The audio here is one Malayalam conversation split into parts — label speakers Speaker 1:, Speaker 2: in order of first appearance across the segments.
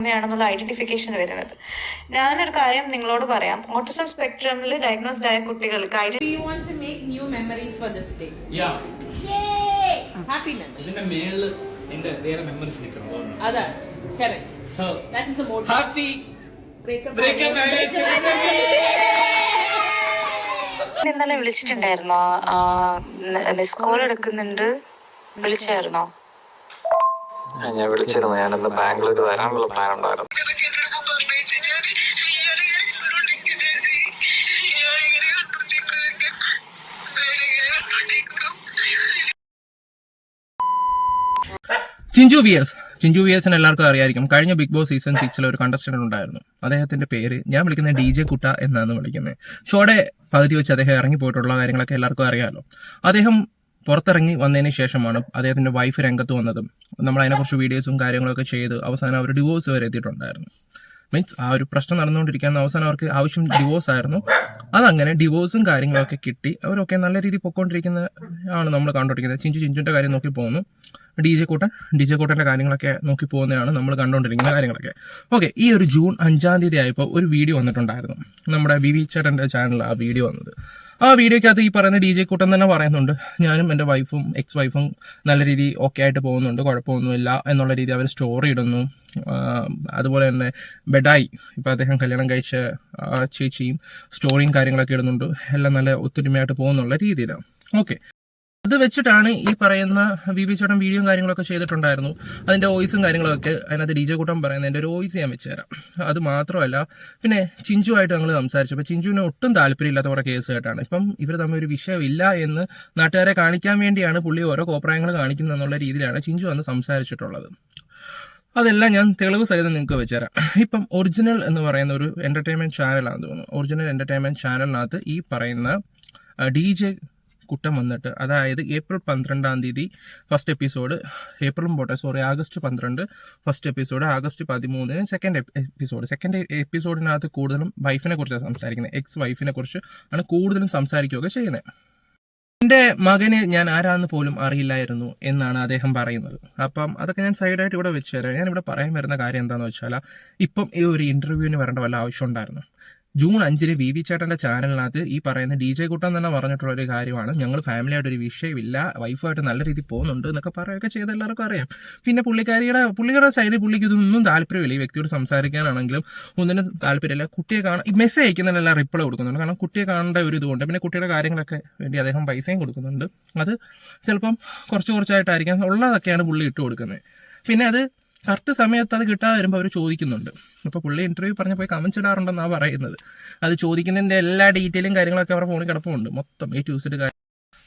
Speaker 1: അങ്ങനെയാണെന്നുള്ള ഐഡന്റിഫിക്കേഷൻ വരുന്നത് ഞാനൊരു കാര്യം നിങ്ങളോട് പറയാം ഓട്ടിസം സ്പെക്ട്രമിൽ ഡയഗ്നോസ്ഡ് ആയ കുട്ടികൾക്ക്
Speaker 2: Do you want to make new memories for this day?
Speaker 3: Yeah
Speaker 2: Happy memories.
Speaker 3: ഇതിന്റെ മേളിൽ എന്റെ വേറെ മെമ്മറീസ് നിൽക്കണം അതുകൊണ്ട്
Speaker 2: Other.
Speaker 3: So
Speaker 2: That is the motto.
Speaker 3: Happy
Speaker 2: Breakup.
Speaker 3: Breakup
Speaker 1: ഇന്നലെ വിളിച്ചിട്ടുണ്ടായിരുന്നോ മിസ് കോൾ എടുക്കുന്നുണ്ട് വിളിച്ചായിരുന്നോ
Speaker 4: ഞാൻ വിളിച്ചിരുന്നു. ഞാനിന്ന് ബാംഗ്ലൂർ വരാനുള്ള പ്ലാൻ ഉണ്ടായിരുന്നു
Speaker 5: Chinchu V S. Chinchu V എസിന് എല്ലാവർക്കും അറിയായിരിക്കും. കഴിഞ്ഞ ബിഗ് ബോസ് സീസൺ സിക്സിൽ ഒരു കണ്ടസ്റ്റന്റ് ഉണ്ടായിരുന്നു. അദ്ദേഹത്തിന്റെ പേര് ഞാൻ വിളിക്കുന്നത് ഡി ജെ കുട്ട എന്നാണ് വിളിക്കുന്നത്. ഷോടെ പകുതി വെച്ച് അദ്ദേഹം ഇറങ്ങി പോയിട്ടുള്ള കാര്യങ്ങളൊക്കെ എല്ലാവർക്കും അറിയാമല്ലോ അദ്ദേഹം പുറത്തിറങ്ങി വന്നതിന് ശേഷമാണ് അദ്ദേഹത്തിന്റെ വൈഫ് രംഗത്ത് വന്നതും. നമ്മൾ അതിനെക്കുറിച്ച് വീഡിയോസും കാര്യങ്ങളൊക്കെ ചെയ്ത് അവസാനം അവർ ഡിവോഴ്സ് വരെ എത്തിയിട്ടുണ്ടായിരുന്നു. മീൻസ് ആ ഒരു പ്രശ്നം നടന്നുകൊണ്ടിരിക്കുന്ന അവസാനം അവർക്ക് ആവശ്യം ഡിവോഴ്സ് ആയിരുന്നു. അതങ്ങനെ ഡിവോഴ്സും കാര്യങ്ങളൊക്കെ കിട്ടി. അവരൊക്കെ നല്ല രീതിയിൽ പൊക്കോണ്ടിരിക്കുന്ന ആണ് നമ്മൾ കണ്ടുകൊണ്ടിരിക്കുന്നത് ചിഞ്ചു ചിഞ്ചുവിന്റെ കാര്യം നോക്കി പോകുന്നു D J Koottan D J കൂട്ടന്റെ കാര്യങ്ങളൊക്കെ നോക്കി പോകുന്നതാണ് നമ്മൾ കണ്ടുകൊണ്ടിരിക്കുന്ന കാര്യങ്ങളൊക്കെ. ഓക്കെ ഈ ഒരു ജൂൺ അഞ്ചാം തീയതി ആയപ്പോൾ ഒരു വീഡിയോ വന്നിട്ടുണ്ടായിരുന്നു. നമ്മുടെ വി വി ചേട്ടന്റെ ചാനലിൽ ആ വീഡിയോ വന്നത്. ആ വീഡിയോക്കകത്ത് ഈ പറയുന്ന ഡി ജെ കൂട്ടൻ തന്നെ പറയുന്നുണ്ട് ഞാനും എന്റെ വൈഫും എക്സ് വൈഫും നല്ല രീതി ഓക്കെ ആയിട്ട് പോകുന്നുണ്ട് കുഴപ്പമൊന്നുമില്ല എന്നുള്ള രീതി അവർ സ്റ്റോറി ഇടുന്നു. അതുപോലെ തന്നെ ബെഡായി ഇപ്പോൾ അദ്ദേഹം കല്യാണം കഴിച്ച ചേച്ചിയും സ്റ്റോറിയും കാര്യങ്ങളൊക്കെ ഇടുന്നുണ്ട്. എല്ലാം നല്ല ഒത്തൊരുമയായിട്ട് പോകുന്നുള്ള രീതിയിലാണ്. ഓക്കെ അത് വെച്ചിട്ടാണ് ഈ പറയുന്ന വി ബി ചേട്ടൻ വീഡിയോയും കാര്യങ്ങളൊക്കെ ചെയ്തിട്ടുണ്ടായിരുന്നു. അതിന്റെ വോയിസും കാര്യങ്ങളൊക്കെ അതിനകത്ത് ഡി ജെ കൂട്ടം പറയുന്നത് എന്റെ ഒരു വോയിസ് ഞാൻ വെച്ചുതരാം അത് മാത്രമല്ല പിന്നെ ചിഞ്ചുവായിട്ട് ഞങ്ങൾ സംസാരിച്ചപ്പോൾ ചിഞ്ചുവിന് ഒട്ടും താല്പര്യമില്ലാത്ത കുറേ കേസ് കേട്ടാണ് ഇപ്പം ഇവർ തമ്മിൽ ഒരു വിഷയമില്ല എന്ന് നാട്ടുകാരെ കാണിക്കാൻ വേണ്ടിയാണ് പുള്ളി ഓരോ കോപ്രായങ്ങൾ കാണിക്കുന്നത് എന്നുള്ള രീതിയിലാണ് ചിഞ്ചു അന്ന് സംസാരിച്ചിട്ടുള്ളത്. അതെല്ലാം ഞാൻ തെളിവ് സഹിതം നിങ്ങൾക്ക് വെച്ചുതരാം ഇപ്പം ഒറിജിനൽ എന്ന് പറയുന്ന ഒരു എന്റർടൈൻമെന്റ് ചാനലാണെന്ന് തോന്നുന്നു. ഒറിജിനൽ എന്റർടൈൻമെന്റ് ചാനലിനകത്ത് ഈ പറയുന്ന ഡി ജെ കുട്ടം വന്നിട്ട് അതായത് ഏപ്രിൽ പന്ത്രണ്ടാം തീയതി ഫസ്റ്റ് എപ്പിസോഡ് ഏപ്രിലും പോട്ടെ സോറി ആഗസ്റ്റ് പന്ത്രണ്ട് ഫസ്റ്റ് എപ്പിസോഡ് ആഗസ്റ്റ് പതിമൂന്നിന് സെക്കൻഡ് എപ്പിസോഡ് സെക്കൻഡ് എപ്പിസോഡിനകത്ത് കൂടുതലും വൈഫിനെ കുറിച്ചാണ് സംസാരിക്കുന്നത് എക്സ് വൈഫിനെ കുറിച്ച് ആണ് കൂടുതലും സംസാരിക്കുകയൊക്കെ ചെയ്യുന്നത് എന്റെ മകന് ഞാൻ ആരാന്ന് പോലും അറിയില്ലായിരുന്നു എന്നാണ് അദ്ദേഹം പറയുന്നത്. അപ്പം അതൊക്കെ ഞാൻ സൈഡായിട്ട് ഇവിടെ വെച്ച് തരാം. ഞാൻ ഇവിടെ പറയാൻ വരുന്ന കാര്യം എന്താണെന്ന് വെച്ചാൽ ഇപ്പം ഈ ഒരു ഇന്റർവ്യൂവിന് വരേണ്ട വല്ല ആവശ്യം ഉണ്ടായിരുന്നു? ജൂൺ അഞ്ചിന് വി വി ചേട്ടന്റെ ചാനലിനകത്ത് ഈ പറയുന്ന ഡി ജെ കുട്ടൻ തന്നെ പറഞ്ഞിട്ടുള്ള ഒരു കാര്യമാണ്. ഞങ്ങൾ ഫാമിലിയായിട്ട് ഒരു വിഷയമില്ല. വൈഫായിട്ട് നല്ല രീതിയിൽ പോകുന്നുണ്ട് എന്നൊക്കെ പറയുകയൊക്കെ ചെയ്ത് എല്ലാവർക്കും അറിയാം. പിന്നെ പുള്ളിക്കാരിയുടെ പുള്ളിയുടെ സൈഡിൽ പുള്ളിക്ക് ഇതൊന്നും താല്പര്യമില്ല. ഈ വ്യക്തിയോട് സംസാരിക്കാനാണെങ്കിലും ഒന്നിനും താല്പര്യമില്ല. കുട്ടിയെ കാണാൻ മെസ്സേജ് അയക്കുന്നതിനെല്ലാം റിപ്ലൈ കൊടുക്കുന്നുണ്ട്. കാരണം കുട്ടിയെ കാണേണ്ട ഒരു ഇതുകൊണ്ട് പിന്നെ കുട്ടിയുടെ കാര്യങ്ങളൊക്കെ വേണ്ടി അദ്ദേഹം പൈസയും കൊടുക്കുന്നുണ്ട്. അത് ചിലപ്പം കുറച്ച് കുറച്ചായിട്ടായിരിക്കാം. ഉള്ളതൊക്കെയാണ് പുള്ളി ഇട്ട് കൊടുക്കുന്നത്. പിന്നെ അത് കറക്റ്റ് സമയത്ത് അത് കിട്ടാതെ വരുമ്പോൾ അവർ ചോദിക്കുന്നുണ്ട്. അപ്പോൾ പുള്ളി ഇന്റർവ്യൂ പറഞ്ഞ പോയി കമൻസ് ഇടാറുണ്ടെന്നാണ് പറയുന്നത്. അത് ചോദിക്കുന്നതിന്റെ എല്ലാ ഡീറ്റെയിലും കാര്യങ്ങളൊക്കെ അവരുടെ ഫോണിൽ കിടപ്പുണ്ട്. മൊത്തം ഈ ട്യൂസിഡ് കാര്യം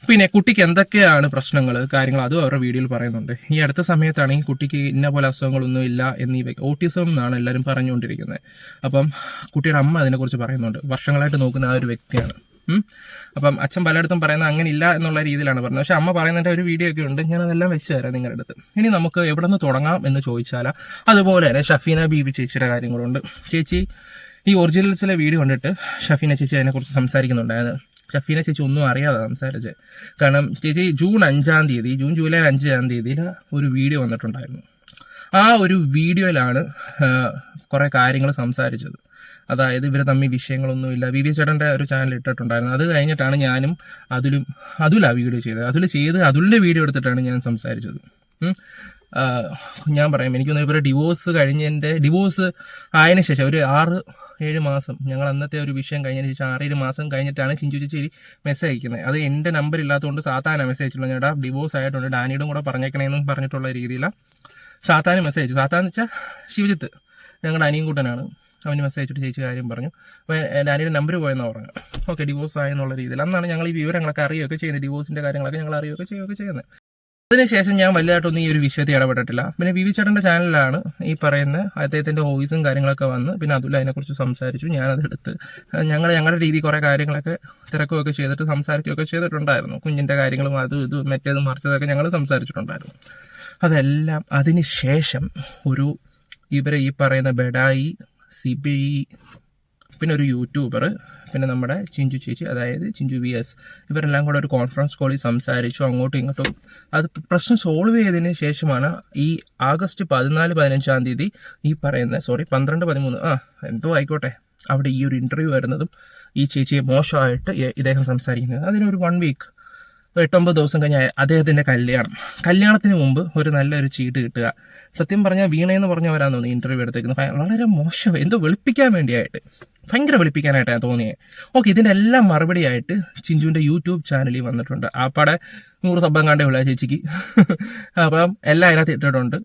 Speaker 5: പിന്നെ കുട്ടിക്ക് എന്തൊക്കെയാണ് പ്രശ്നങ്ങൾ കാര്യങ്ങൾ അതും അവരുടെ വീഡിയോയിൽ പറയുന്നുണ്ട്. ഈ അടുത്ത സമയത്താണെങ്കിൽ കുട്ടിക്ക് ഇന്ന പോലെ അസുഖങ്ങളൊന്നും ഇല്ല എന്നീ ഓട്ടിസം എന്നാണ് എല്ലാവരും പറഞ്ഞുകൊണ്ടിരിക്കുന്നത്. അപ്പം കുട്ടിയുടെ അമ്മ അതിനെക്കുറിച്ച് പറയുന്നുണ്ട്. വർഷങ്ങളായിട്ട് നോക്കുന്ന ആ ഒരു വ്യക്തിയാണ്. അപ്പം അച്ഛൻ പലയിടത്തും പറയുന്നത് അങ്ങനെ ഇല്ല എന്നുള്ള രീതിയിലാണ് പറഞ്ഞത്. പക്ഷെ അമ്മ പറയുന്നതിന്റെ ഒരു വീഡിയോ ഒക്കെ ഉണ്ട്. ഞാൻ അതെല്ലാം വെച്ച് തരാം നിങ്ങളുടെ അടുത്ത്. ഇനി നമുക്ക് എവിടെ നിന്ന് തുടങ്ങാം എന്ന് ചോദിച്ചാൽ അതുപോലെ തന്നെ ഷഫീന ബീബി ചേച്ചിയുടെ കാര്യങ്ങളുണ്ട്. ചേച്ചി ഈ ഒറിജിനൽസിലെ വീഡിയോ കണ്ടിട്ട് ഷഫീന ചേച്ചി അതിനെക്കുറിച്ച് സംസാരിക്കുന്നുണ്ടായിരുന്നു. ഷഫീന ചേച്ചി ഒന്നും അറിയാതെ സംസാരിച്ച്. കാരണം ചേച്ചി ജൂൺ അഞ്ചാം തീയതി ജൂൺ ജൂലൈ അഞ്ചാം തീയതിയിൽ ഒരു വീഡിയോ വന്നിട്ടുണ്ടായിരുന്നു. ആ ഒരു വീഡിയോയിലാണ് കുറേ കാര്യങ്ങൾ സംസാരിച്ചത്. അതായത് ഇവർ തമ്മിൽ വിഷയങ്ങളൊന്നുമില്ല. വി വി ചേട്ടന്റെ ഒരു ചാനൽ ഇട്ടിട്ടുണ്ടായിരുന്നു. അത് കഴിഞ്ഞിട്ടാണ് ഞാനും അതിലും അതുല വീഡിയോ ചെയ്തത്. അതിൽ ചെയ്ത് അതുലിന്റെ വീഡിയോ എടുത്തിട്ടാണ് ഞാൻ സംസാരിച്ചത്. ഞാൻ പറയാം. എനിക്കൊന്ന് ഇവരെ ഡിവോഴ്സ് കഴിഞ്ഞതിന്റെ ഡിവോഴ്സ് ആയതിനു ശേഷം ഒരു ആറ് ഏഴ് മാസം ഞങ്ങൾ അന്നത്തെ ഒരു വിഷയം കഴിഞ്ഞതിന് ശേഷം ആറേഴ് മാസം കഴിഞ്ഞിട്ടാണ് ചിഞ്ചു ചേച്ചി മെസ്സേജ് അയക്കുന്നത്. അത് എന്റെ നമ്പർ ഇല്ലാത്തതുകൊണ്ട് സാത്താന മെസ്സേജ് അയച്ചുള്ളൂ ചേട്ടാ ഡിവോഴ്സ് ആയിട്ടുണ്ട് ഡാനിയുടെ കൂടെ പറഞ്ഞേക്കണേന്നും പറഞ്ഞിട്ടുള്ള രീതിയിലാണ് സാത്താന് മെസ്സേജ് സാത്താന്ന് വെച്ചാൽ ശിവജിത്ത് ഞങ്ങളുടെ അനിയൻകുട്ടനാണ്. അവന് മെസ്സേജ് അയച്ചിട്ട് ചേച്ചി കാര്യം പറഞ്ഞു. അപ്പോൾ ഡാനിയുടെ നമ്പർ പോയെന്നാണ് പറഞ്ഞു. ഓക്കെ ഡിവോഴ്സ് ആയെന്നുള്ള രീതിയിൽ. അന്നാണ് ഞങ്ങൾ ഈ വിവരങ്ങളൊക്കെ അറിയുകയൊക്കെ ചെയ്യുന്നത്. ഡിവോഴ്സിന്റെ കാര്യങ്ങളൊക്കെ ഞങ്ങൾ അറിയുകയൊക്കെ ചെയ്യുകയൊക്കെ ചെയ്യുന്നത്. അതിനുശേഷം ഞാൻ വലുതായിട്ടൊന്നും ഈ ഒരു വിഷയത്തിൽ ഇടപെട്ടിട്ടില്ല. പിന്നെ വി വി ചേട്ടന്റെ ചാനലിലാണ് ഈ പറയുന്ന അദ്ദേഹത്തിന്റെ വോയിസും കാര്യങ്ങളൊക്കെ വന്ന് പിന്നെ അതുല്ല അതിനെക്കുറിച്ച് സംസാരിച്ചു. ഞാനതെടുത്ത് ഞങ്ങൾ ഞങ്ങളുടെ രീതി കുറേ കാര്യങ്ങളൊക്കെ തിരക്കുകയൊക്കെ ചെയ്തിട്ട് സംസാരിക്കുകയൊക്കെ ചെയ്തിട്ടുണ്ടായിരുന്നു. കുഞ്ഞിന്റെ കാര്യങ്ങളും അതും ഇതും മറ്റേതും മറിച്ചതൊക്കെ ഞങ്ങൾ സംസാരിച്ചിട്ടുണ്ടായിരുന്നു. അതെല്ലാം അതിന് ശേഷം ഒരു ഇവരെ ഈ പറയുന്ന ബെഡായി സിബി പിന്നെ ഒരു യൂട്യൂബർ പിന്നെ നമ്മുടെ ചിഞ്ചു ചേച്ചി അതായത് ചിഞ്ചു വി എസ് ഇവരെല്ലാം കൂടെ ഒരു കോൺഫറൻസ് കോളിൽ സംസാരിച്ചു അങ്ങോട്ടും ഇങ്ങോട്ടും. അത് പ്രശ്നം സോൾവ് ചെയ്തതിന് ശേഷമാണ് ഈ ആഗസ്റ്റ് പതിനാല് പതിനഞ്ചാം തീയതി ഈ പറയുന്ന സോറി പന്ത്രണ്ട് പതിമൂന്ന് ആ എന്തോ ആയിക്കോട്ടെ. അവിടെ ഈ ഒരു ഇന്റർവ്യൂ വരുന്നതും ഈ ചേച്ചിയെ മോശമായിട്ട് ഇദ്ദേഹം സംസാരിക്കുന്നത്. അതിനൊരു വൺ വീക്ക് എട്ടൊമ്പത് ദിവസം കഴിഞ്ഞ അദ്ദേഹത്തിന്റെ കല്യാണം. കല്യാണത്തിന് മുമ്പ് ഒരു നല്ലൊരു ചീട്ട് കിട്ടുക. സത്യം പറഞ്ഞാൽ വീണയെന്ന് പറഞ്ഞവരാന്ന് തോന്നി ഇന്റർവ്യൂ എടുത്തേക്കുന്നത്. വളരെ മോശം. എന്തോ വെളുപ്പിക്കാൻ വേണ്ടിയായിട്ട്. ഭയങ്കര വെളുപ്പിക്കാനായിട്ടാണ് തോന്നിയത് ഓക്കെ ഇതിന്റെ എല്ലാം മറുപടിയായിട്ട് ചിഞ്ചുവിന്റെ യൂട്യൂബ് ചാനലിൽ വന്നിട്ടുണ്ട്. ആപ്പാടെ നൂറ് സബ്ബം കണ്ടേ ഉള്ള ചേച്ചിക്ക്. അപ്പം എല്ലാം അതിനകത്ത് ഇട്ടിട്ടുണ്ട്.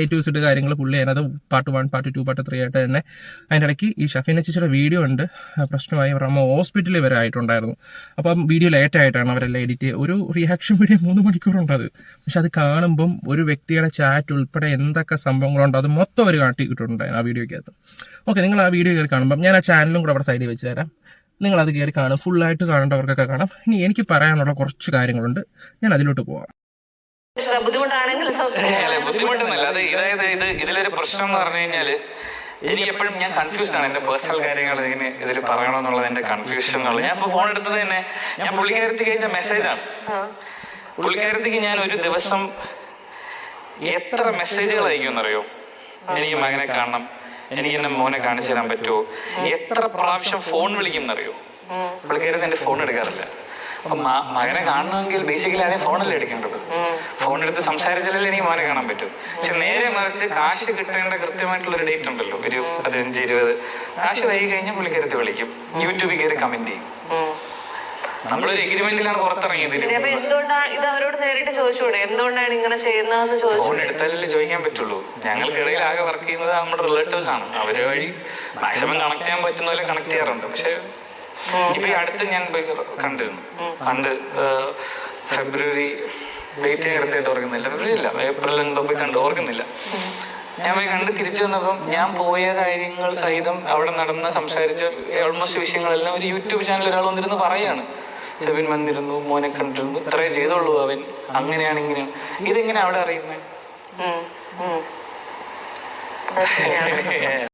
Speaker 5: എ ടു സിഡ് കാര്യങ്ങൾ പുള്ളി അതിനകത്ത് part one part two part three ആയിട്ട് തന്നെ അതിന്റെ ഇടയ്ക്ക് ഈ ഷഫീന ചേച്ചിയുടെ വീഡിയോ ഉണ്ട്. പ്രശ്നമായി അവരുടെ അമ്മ ഹോസ്പിറ്റലിൽ വരെ ആയിട്ടുണ്ടായിരുന്നു. അപ്പം വീഡിയോ ലേറ്റ് ആയിട്ടാണ് അവരെല്ലാം എഡിറ്റ് ചെയ്യുക ഒരു റിയാക്ഷൻ വീഡിയോ മൂന്ന് മണിക്കൂറുണ്ട് അത്. പക്ഷെ അത് കാണുമ്പം ഒരു വ്യക്തിയുടെ ചാറ്റ് ഉൾപ്പെടെ എന്തൊക്കെ സംഭവങ്ങളുണ്ടോ അത് മൊത്തം അവർ കാട്ടിക്കിട്ടുണ്ട് ആ വീഡിയോയ്ക്കകത്ത് ഓക്കെ നിങ്ങൾ ആ വീഡിയോ കയറി കാണുമ്പം ഞാൻ ആ ചാനലും കൂടെ അവിടെ സൈഡിൽ വെച്ച് തരാം. നിങ്ങൾ അത് കയറി കാണും. ഫുള്ളായിട്ട് കാണേണ്ടവർക്കൊക്കെ കാണാം. ഇനി എനിക്ക് പറയാനുള്ള കുറച്ച് കാര്യങ്ങളുണ്ട്. ഞാൻ അതിലോട്ട് പോവാം.
Speaker 1: ബുദ്ധിമുട്ടാണെങ്കിൽ
Speaker 4: ബുദ്ധിമുട്ടൊന്നുമില്ല. അത് ഇതായത് ഇത് ഇതിലൊരു പ്രശ്നം എന്ന് പറഞ്ഞു കഴിഞ്ഞാൽ എനിക്ക് എപ്പോഴും ഞാൻ കൺഫ്യൂസ്ഡ് ആണ്. എന്റെ പേഴ്സണൽ കാര്യങ്ങൾ ഇതിന് ഇതിൽ പറയണമെന്നുള്ളത് എന്റെ കൺഫ്യൂഷൻ എന്നുള്ളത്. ഞാൻ ഇപ്പൊ ഫോൺ എടുത്തത് തന്നെ ഞാൻ പുള്ളിക്കാരത്തേക്ക് അയച്ച മെസ്സേജാണ് പുള്ളിക്കാരത്തേക്ക് ഞാൻ ഒരു ദിവസം എത്ര മെസ്സേജുകൾ അയക്കും അയക്കുമെന്നറിയോ എനിക്ക് മകനെ കാണണം. എനിക്ക് എന്റെ മോനെ കാണിച്ചു തരാൻ പറ്റുമോ? എത്ര പ്രാവശ്യം ഫോൺ വിളിക്കും എന്നറിയോ പുള്ളിക്കാരത്ത് എന്റെ ഫോൺ എടുക്കാറില്ല. അപ്പൊ മകനെ കാണണമെങ്കിൽ ബേസിക്കലി അതേ ഫോണല്ലേ എടുക്കേണ്ടത്? ഫോൺ എടുത്ത് സംസാരിച്ചാലല്ലേ എനിക്ക് മോനെ കാണാൻ പറ്റും. പക്ഷെ നേരെ മറിച്ച് കാശ് കിട്ടേണ്ട കൃത്യമായിട്ടുള്ള ഒരു ഡേറ്റ് ഉണ്ടല്ലോ ഒരു പതിനഞ്ച് ഇരുപത്. കാശ് വൈകി കഴിഞ്ഞാൽ പുള്ളിക്കരുത്ത് വിളിക്കും. യൂട്യൂബിൽ കയറി കമന്റ് ചെയ്യും. നമ്മളൊരു എഗ്രിമെന്റിലാണ് പുറത്തിറങ്ങിയത്.
Speaker 1: ഇത് അവരോട് നേരിട്ട് ചോദിച്ചുകൂടെ എന്തുകൊണ്ടാണ് ഇങ്ങനെ ചെയ്യുന്നതെന്ന് ചോദിച്ചു
Speaker 4: ഫോൺ എടുത്താലല്ലേ ചോദിക്കാൻ പറ്റുള്ളൂ. ഞങ്ങൾക്കിടയിൽ ആകെ വർക്ക് ചെയ്യുന്നത് നമ്മുടെ റിലേറ്റീവ്സ് ആണ്. അവരെ വഴി മാക്സിമം കണക്ട് ചെയ്യാൻ പറ്റുന്ന പോലെ കണക്ട് ചെയ്യാറുണ്ട്. പക്ഷെ ഇപ്പൊ ഈ അടുത്ത് ഞാൻ പോയി കണ്ടിരുന്നു. കണ്ട് ഫെബ്രുവരി ഡേറ്റ് ഞാൻ കൃത്യമായിട്ട് ഓർക്കുന്നില്ല. ഫെബ്രുവരി ഇല്ല ഏപ്രിൽ എന്തോ പോയി കണ്ടു ഓർക്കുന്നില്ല. ഞാൻ പോയി കണ്ട് തിരിച്ചു വന്നപ്പം ഞാൻ പോയ കാര്യങ്ങൾ സഹിതം അവിടെ നടന്ന സംസാരിച്ച ഓൾമോസ്റ്റ് വിഷയങ്ങളെല്ലാം ഒരു യൂട്യൂബ് ചാനൽ ഒരാൾ വന്നിരുന്ന് പറയാണ്. സെബിൻ വന്നിരുന്നു മോനെ കണ്ടിരുന്നു. ഇത്രേ ചെയ്തോളൂ അവൻ. അങ്ങനെയാണ് ഇങ്ങനെയാണ്. ഇതെങ്ങനെ അവിടെ അറിയുന്നത്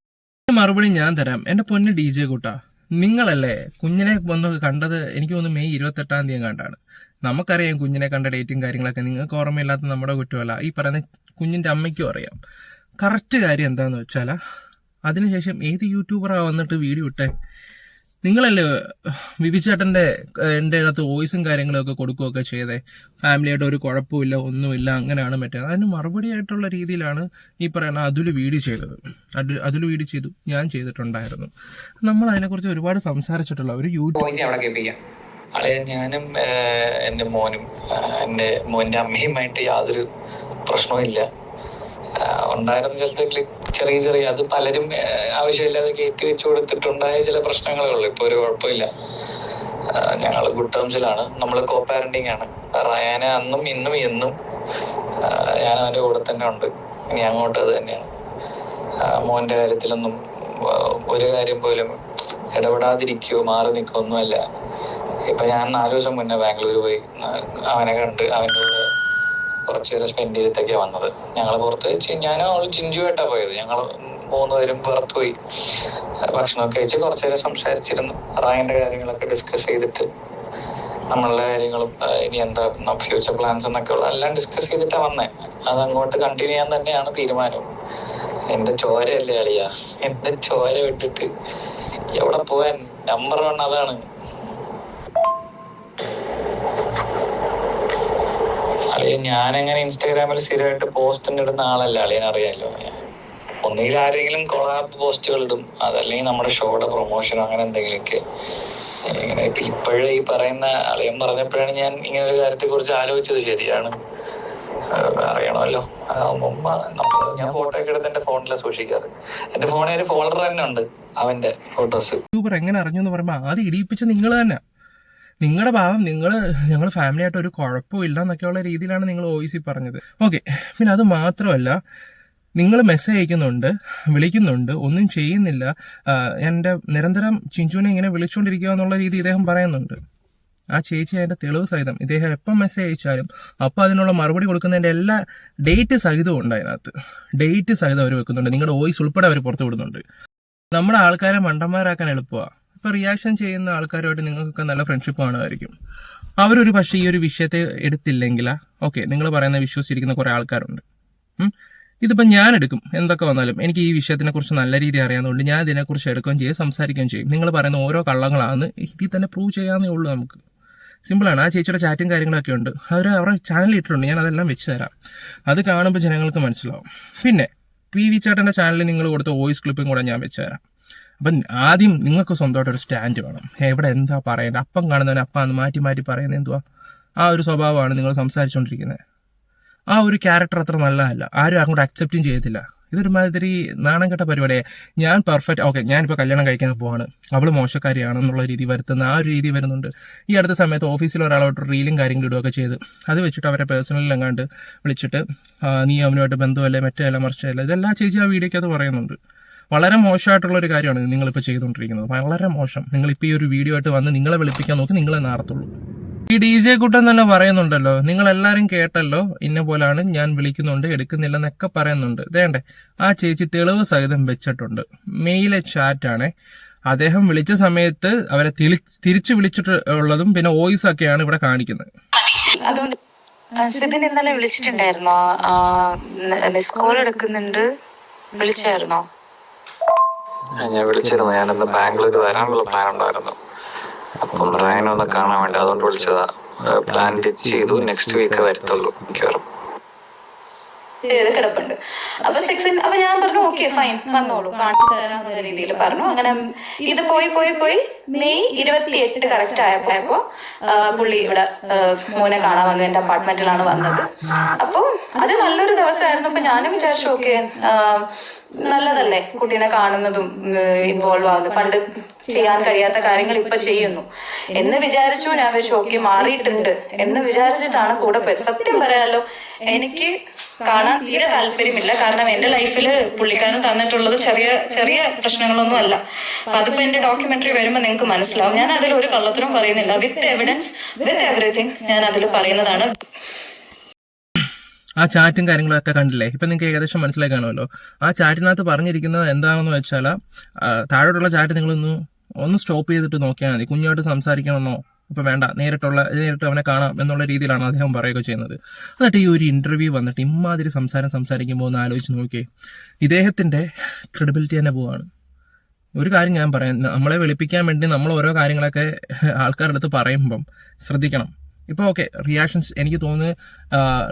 Speaker 5: മറുപടി ഞാൻ തരാം. എന്റെ പൊന്ന് ഡി ജെ കൂട്ടാ. നിങ്ങളല്ലേ കുഞ്ഞിനെ വന്ന് കണ്ടത്? എനിക്ക് തോന്നുന്നു മെയ് ഇരുപത്തെട്ടാം തീയതി കണ്ടാണ് നമുക്കറിയാം കുഞ്ഞിനെ കണ്ട ഡേറ്റും കാര്യങ്ങളൊക്കെ. നിങ്ങൾക്ക് ഓർമ്മയില്ലാത്ത നമ്മുടെ കുറ്റമല്ല. ഈ പറയുന്ന കുഞ്ഞിന്റെ അമ്മയ്ക്കും അറിയാം. കറക്റ്റ് കാര്യം എന്താണെന്ന് വെച്ചാൽ അതിനുശേഷം ഏത് യൂട്യൂബറാണ് വന്നിട്ട് വീഡിയോ ഇട്ടേ? നിങ്ങളല്ലേ വിവിചേട്ടന്റെ എന്റെ അടുത്ത് വോയിസും കാര്യങ്ങളൊക്കെ കൊടുക്കുകയൊക്കെ ചെയ്തേ. ഫാമിലിയായിട്ട് ഒരു കുഴപ്പമില്ല ഒന്നുമില്ല അങ്ങനെയാണ് മറ്റേ. അതിന് മറുപടി ആയിട്ടുള്ള രീതിയിലാണ് ഈ പറയുന്ന അതുൽ വീട് ചെയ്തത്. അതുൽ അതുൽ വീഡിയോ ചെയ്തു ഞാൻ ചെയ്തിട്ടുണ്ടായിരുന്നു. നമ്മൾ അതിനെക്കുറിച്ച് ഒരുപാട് സംസാരിച്ചിട്ടുള്ള ഒരു യൂട്യൂബ്
Speaker 4: അളെ ഞാനും എന്റെ എന്റെ മോനും എന്റെ എന്റെ മോന്റെ അമ്മയുമായിട്ട് യാതൊരു പ്രശ്നവും ഇല്ല. ഉണ്ടായിരുന്ന ചിലത്തെ ചെറിയ ചെറിയ അത് പലരും ആവശ്യമില്ലാതെ കയറ്റി വെച്ചു കൊടുത്തിട്ടുണ്ടായ ചില പ്രശ്നങ്ങളേ ഉള്ളൂ. ഇപ്പോൾ ഒരു കുഴപ്പമില്ല. ഞങ്ങൾ ഗുഡ് ടേംസിലാണ് നമ്മൾ കോ പാരന്റിങ് ആണ്. റയാന അന്നും ഇന്നും എന്നും ഞാൻ അവന്റെ കൂടെ തന്നെ ഉണ്ട്. ഇനി അങ്ങോട്ട് അത് തന്നെയാണ്. മോന്റെ കാര്യത്തിലൊന്നും ഒരു കാര്യം പോലും ഇടപെടാതിരിക്കുകയോ മാറി നിൽക്കുകയോ ഒന്നുമല്ല. ഇപ്പൊ ഞാൻ നാലു ദിവസം മുന്നേ ബാംഗ്ലൂർ പോയി. അവനെ കണ്ട് അവന്റെ കൂടെ കുറച്ച് നേരം സ്പെൻഡ് ചെയ്തിട്ടൊക്കെ വന്നത്. ഞങ്ങൾ പുറത്ത് ഞാൻ ഞാനും അവൾ ചിഞ്ചുമായിട്ടാ പോയത്. ഞങ്ങൾ മൂന്നുപേരും പുറത്ത് പോയി ഭക്ഷണമൊക്കെ കഴിച്ച് കുറച്ച് നേരം സംസാരിച്ചിരുന്നു. റായന്റെ കാര്യങ്ങളൊക്കെ ഡിസ്കസ് ചെയ്തിട്ട് നമ്മളുടെ കാര്യങ്ങളും ഇനി എന്താ ഫ്യൂച്ചർ പ്ലാൻസ് എന്നൊക്കെ ഉള്ള എല്ലാം ഡിസ്കസ് ചെയ്തിട്ടാ വന്നേ. അത് അങ്ങോട്ട് കണ്ടിന്യൂ ചെയ്യാൻ തന്നെയാണ് തീരുമാനം എന്റെ ചോരയല്ലേ അളിയ? എന്റെ ചോര വിട്ടിട്ട് എവിടെ പോവാൻ? നമ്പർ വൺ അതാണ്. അളിയ എങ്ങനെ ഇൻസ്റ്റാഗ്രാമിൽ സ്ഥിരമായിട്ട് പോസ്റ്റ് ഇടുന്ന ആളല്ല. അളിയൻ അറിയാലോ. ഒന്നുകിൽ ആരെങ്കിലും കൊളാബ് പോസ്റ്റുകൾ ഇടും. അതല്ലെങ്കിൽ നമ്മുടെ ഷോയുടെ പ്രൊമോഷനോ അങ്ങനെ എന്തെങ്കിലുമൊക്കെ. ഇങ്ങനെ ഇപ്പൊ ഇപ്പോഴേ ഈ പറയുന്ന അളിയൻ പറഞ്ഞപ്പോഴാണ് ഞാൻ ഇങ്ങനെ ഒരു കാര്യത്തെ കുറിച്ച് ആലോചിച്ചത്. ശരിയാണ്. അറിയണമല്ലോ. നമ്മൾ ഞാൻ ഫോട്ടോ ഒക്കെ എടുത്ത് എന്റെ ഫോണിലെ സൂക്ഷിക്കാറ്. എന്റെ ഫോണിൽ ഒരു ഫോൾഡർ തന്നെ ഉണ്ട്. അവന്റെ ഫോട്ടോസ്
Speaker 5: എങ്ങനെ അറിഞ്ഞു എന്ന് പറയുമ്പോൾ ആദ്യം ഇടിയിപ്പിച്ച നിങ്ങൾ തന്നെ. നിങ്ങളുടെ ഭാവം നിങ്ങൾ ഞങ്ങൾ ഫാമിലി ആയിട്ട് ഒരു കുഴപ്പമില്ല എന്നൊക്കെയുള്ള രീതിയിലാണ് നിങ്ങൾ വോയിസിൽ പറഞ്ഞത്. ഓക്കെ പിന്നെ അത് മാത്രമല്ല നിങ്ങൾ മെസ്സേജ് അയക്കുന്നുണ്ട് വിളിക്കുന്നുണ്ട് ഒന്നും ചെയ്യുന്നില്ല. എന്റെ നിരന്തരം ചിഞ്ചുവിനെ ഇങ്ങനെ വിളിച്ചുകൊണ്ടിരിക്കുക എന്നുള്ള രീതി ഇദ്ദേഹം പറയുന്നുണ്ട്. ആ ചേച്ചി അതിന്റെ തെളിവ് സഹിതം ഇദ്ദേഹം എപ്പം മെസ്സേജ് അയച്ചാലും അപ്പോൾ അതിനുള്ള മറുപടി കൊടുക്കുന്നതിന്റെ എല്ലാ ഡേറ്റ് സഹിതവും ഉണ്ട് അതിനകത്ത്. ഡേറ്റ് സഹിതം അവർ വെക്കുന്നുണ്ട്. നിങ്ങളുടെ വോയിസ് ഉൾപ്പെടെ അവർ പുറത്തു വിടുന്നുണ്ട് നമ്മുടെ ആൾക്കാരെ മണ്ടന്മാരാക്കാൻ എളുപ്പമാണ് ഇപ്പൊ റിയാക്ഷൻ ചെയ്യുന്ന ആൾക്കാരുമായിട്ട് നിങ്ങൾക്കൊക്കെ നല്ല ഫ്രണ്ട്ഷിപ്പ് കാണുമായിരിക്കും. അവരൊരു പക്ഷേ ഈ ഒരു വിഷയത്തെ എടുത്തില്ലെങ്കിൽ ഓക്കെ നിങ്ങൾ പറയുന്ന വിശ്വസിച്ചിരിക്കുന്ന കുറെ ആൾക്കാരുണ്ട്. ഇതിപ്പോൾ ഞാൻ എടുക്കും എന്തൊക്കെ വന്നാലും. എനിക്ക് ഈ വിഷയത്തിനെ കുറിച്ച് നല്ല രീതി അറിയാവുന്നതുകൊണ്ട് ഞാൻ ഇതിനെക്കുറിച്ച് എടുക്കുകയും ചെയ്യും സംസാരിക്കുകയും ചെയ്യും. നിങ്ങൾ പറയുന്ന ഓരോ കള്ളങ്ങളാണ് ഇതിൽ തന്നെ പ്രൂവ് ചെയ്യാമെന്നേ ഉള്ളൂ നമുക്ക്. സിമ്പിളാണ് ആ ചേച്ചിയുടെ ചാറ്റും കാര്യങ്ങളൊക്കെ ഉണ്ട്. അവർ അവരുടെ ചാനൽ ഇട്ടിട്ടുണ്ട്. ഞാൻ അതെല്ലാം വെച്ച് തരാം. അത് കാണുമ്പോൾ ജനങ്ങൾക്ക് മനസ്സിലാവും. പിന്നെ പി വി ചേട്ടന്റെ ചാനലിൽ നിങ്ങൾ കൊടുത്ത വോയിസ് ക്ലിപ്പും കൂടെ ഞാൻ വെച്ച് തരാം. അപ്പം ആദ്യം നിങ്ങൾക്ക് സ്വന്തമായിട്ട് ഒരു സ്റ്റാൻഡ് വേണം. എവിടെ എന്താ പറയുന്നത്? അപ്പം കാണുന്നവൻ അപ്പം മാറ്റി മാറ്റി പറയുന്നത് എന്തുവാ? ആ ഒരു സ്വഭാവമാണ് നിങ്ങൾ സംസാരിച്ചുകൊണ്ടിരിക്കുന്നത്. ആ ഒരു ക്യാരക്ടർ അത്ര നല്ലതല്ല. ആരും അങ്ങോട്ട് അക്സെപ്റ്റും ചെയ്യത്തില്ല. ഇതൊരു മാതിരി നാണം കെട്ട പരിപാടിയെ ഞാൻ പെർഫെക്റ്റ് ഓക്കെ ഞാനിപ്പോൾ കല്യാണം കഴിക്കാൻ പോവാണ്. അവൾ മോശക്കാരിയാണെന്നുള്ള രീതി വരുത്തുന്ന ആ ഒരു രീതി വരുന്നുണ്ട്. ഈ അടുത്ത സമയത്ത് ഓഫീസിൽ ഒരാളോട്ട് റീലും കാര്യങ്ങളും ഇടുകയൊക്കെ ചെയ്ത്. അത് വെച്ചിട്ട് അവരെ പേഴ്സണലിൽ എങ്ങാണ്ട് വിളിച്ചിട്ട് നീ അവനുമായിട്ട് ബന്ധമല്ലേ? മറ്റേ അല്ല മറിച്ചല്ല ഇതെല്ലാം ചേച്ചി ആ വീഡിയോയ്ക്ക് അത് പറയുന്നുണ്ട്. വളരെ മോശമായിട്ടുള്ള ഒരു കാര്യമാണ് നിങ്ങളിപ്പോൾ ചെയ്തുകൊണ്ടിരിക്കുന്നത്. വളരെ മോശം. നിങ്ങൾ നിങ്ങളിപ്പോൾ ഈ ഒരു വീഡിയോ ആയിട്ട് വന്ന് നിങ്ങളെ വിളിപ്പിക്കാൻ നോക്കി നിങ്ങളെ നാർത്തുള്ളൂ. ഈ ഡി ജെ കുട്ടൻ തന്നെ പറയുന്നുണ്ടല്ലോ നിങ്ങൾ എല്ലാവരും കേട്ടല്ലോ ഇന്ന പോലാണ് ഞാൻ വിളിക്കുന്നുണ്ട് എടുക്കുന്നില്ലെന്നൊക്കെ പറയുന്നുണ്ട്. വേണ്ടേ ആ ചേച്ചി തെളിവ് സഹിതം വെച്ചിട്ടുണ്ട്. മെയിലെ ചാറ്റാണ്. അദ്ദേഹം വിളിച്ച സമയത്ത് അവരെ തിരിച്ചു വിളിച്ചിട്ടുള്ളതും പിന്നെ വോയിസ് ഒക്കെയാണ് ഇവിടെ കാണിക്കുന്നത്.
Speaker 1: വിളിച്ചിട്ടുണ്ടായിരുന്നോ? എടുക്കുന്നുണ്ട് വിളിച്ചായിരുന്നോ?
Speaker 4: ഞാൻ വിളിച്ചിരുന്നു. ഞാനിന്ന് ബാംഗ്ലൂർ വരാനുള്ള പ്ലാൻ ഉണ്ടായിരുന്നു അപ്പം റയനെ ഒന്ന് കാണാൻ വേണ്ടി അതുകൊണ്ട് വിളിച്ചതാ. പ്ലാൻ ചെയ്തു. നെക്സ്റ്റ് വീക്ക് വരത്തുള്ളൂ മിക്കവാറും.
Speaker 1: ചെയ്ത് കിടപ്പുണ്ട്. അപ്പൊ സെക്സിൻ അപ്പൊ ഞാൻ പറഞ്ഞു ഓക്കെ ഫൈൻ വന്നോളൂ. കാണിച്ചു തരാന്നുള്ള രീതിയിൽ പറഞ്ഞു. അങ്ങനെ ഇത് പോയി പോയി പോയി മെയ് ഇരുപത്തി എട്ട് കറക്റ്റ് ആയപ്പോ പുള്ളി ഇവിടെ മോനെ കാണാൻ വന്നു. എന്റെ അപ്പാർട്ട്മെന്റിലാണ് വന്നത്. അപ്പൊ അത് നല്ലൊരു ദിവസമായിരുന്നു. അപ്പൊ ഞാനും വിചാരിച്ചു ഓക്കെ നല്ലതല്ലേ കുട്ടീനെ കാണുന്നതും ഇൻവോൾവ് ആവുന്നു പണ്ട് ചെയ്യാൻ കഴിയാത്ത കാര്യങ്ങൾ ഇപ്പൊ ചെയ്യുന്നു. എന്ന് വിചാരിച്ചു ഞാൻ വിചാരിച്ചു ഓക്കെ മാറിയിട്ടുണ്ട്. എന്ന് വിചാരിച്ചിട്ടാണ് കൂടെ പോയത് സത്യം പറയാലോ എനിക്ക് കാണാൻ തീരെ താല്പര്യമില്ല. കാരണം എന്റെ ലൈഫിൽ പുള്ളിക്കാരൻ തന്നിട്ടുള്ളത് ചെറിയ ചെറിയ പ്രശ്നങ്ങളൊന്നും അല്ല അപ്പൊ അതിപ്പോ എന്റെ ഡോക്യുമെന്ററി വരുമ്പോൾ നിങ്ങൾക്ക് മനസ്സിലാവും. ഞാൻ അതിൽ ഒരു കള്ളത്തരം പറയുന്നില്ല. വിത്ത് എവിഡൻസ് വിത്ത് എവറിഥിങ് ഞാൻ അതിൽ പറയുന്നതാണ്.
Speaker 5: ആ ചാറ്റും കാര്യങ്ങളൊക്കെ കണ്ടില്ലേ? ഇപ്പൊ നിങ്ങൾക്ക് ഏകദേശം മനസ്സിലായി കാണുമല്ലോ. ആ ചാറ്റിനകത്ത് പറഞ്ഞിരിക്കുന്നത് എന്താണെന്ന് വെച്ചാൽ താഴോട്ടുള്ള ചാറ്റ് നിങ്ങളൊന്ന് ഒന്ന് സ്റ്റോപ്പ് ചെയ്തിട്ട് നോക്കിയാൽ മതി. കുഞ്ഞുമായിട്ട് സംസാരിക്കണമെന്നോ ഇപ്പൊ വേണ്ട നേരിട്ടുള്ള നേരിട്ട് അവനെ കാണാം എന്നുള്ള രീതിയിലാണ് അദ്ദേഹം പറയുക ചെയ്യുന്നത്. എന്നിട്ട് ഈ ഒരു ഇന്റർവ്യൂ വന്നിട്ട് ഇമ്മാതിരി സംസാരം സംസാരിക്കുമ്പോൾ ഒന്ന് ആലോചിച്ച് നോക്കിയേ. ഇദ്ദേഹത്തിന്റെ ക്രെഡിബിലിറ്റി തന്നെ പോവാണ്. ഒരു കാര്യം ഞാൻ പറയാം. നമ്മളെ വെളുപ്പിക്കാൻ വേണ്ടി നമ്മൾ ഓരോ കാര്യങ്ങളൊക്കെ ആൾക്കാരുടെ അടുത്ത് പറയുമ്പം ശ്രദ്ധിക്കണം. ഇപ്പോൾ ഓക്കെ റിയാക്ഷൻസ് എനിക്ക് തോന്നുന്നു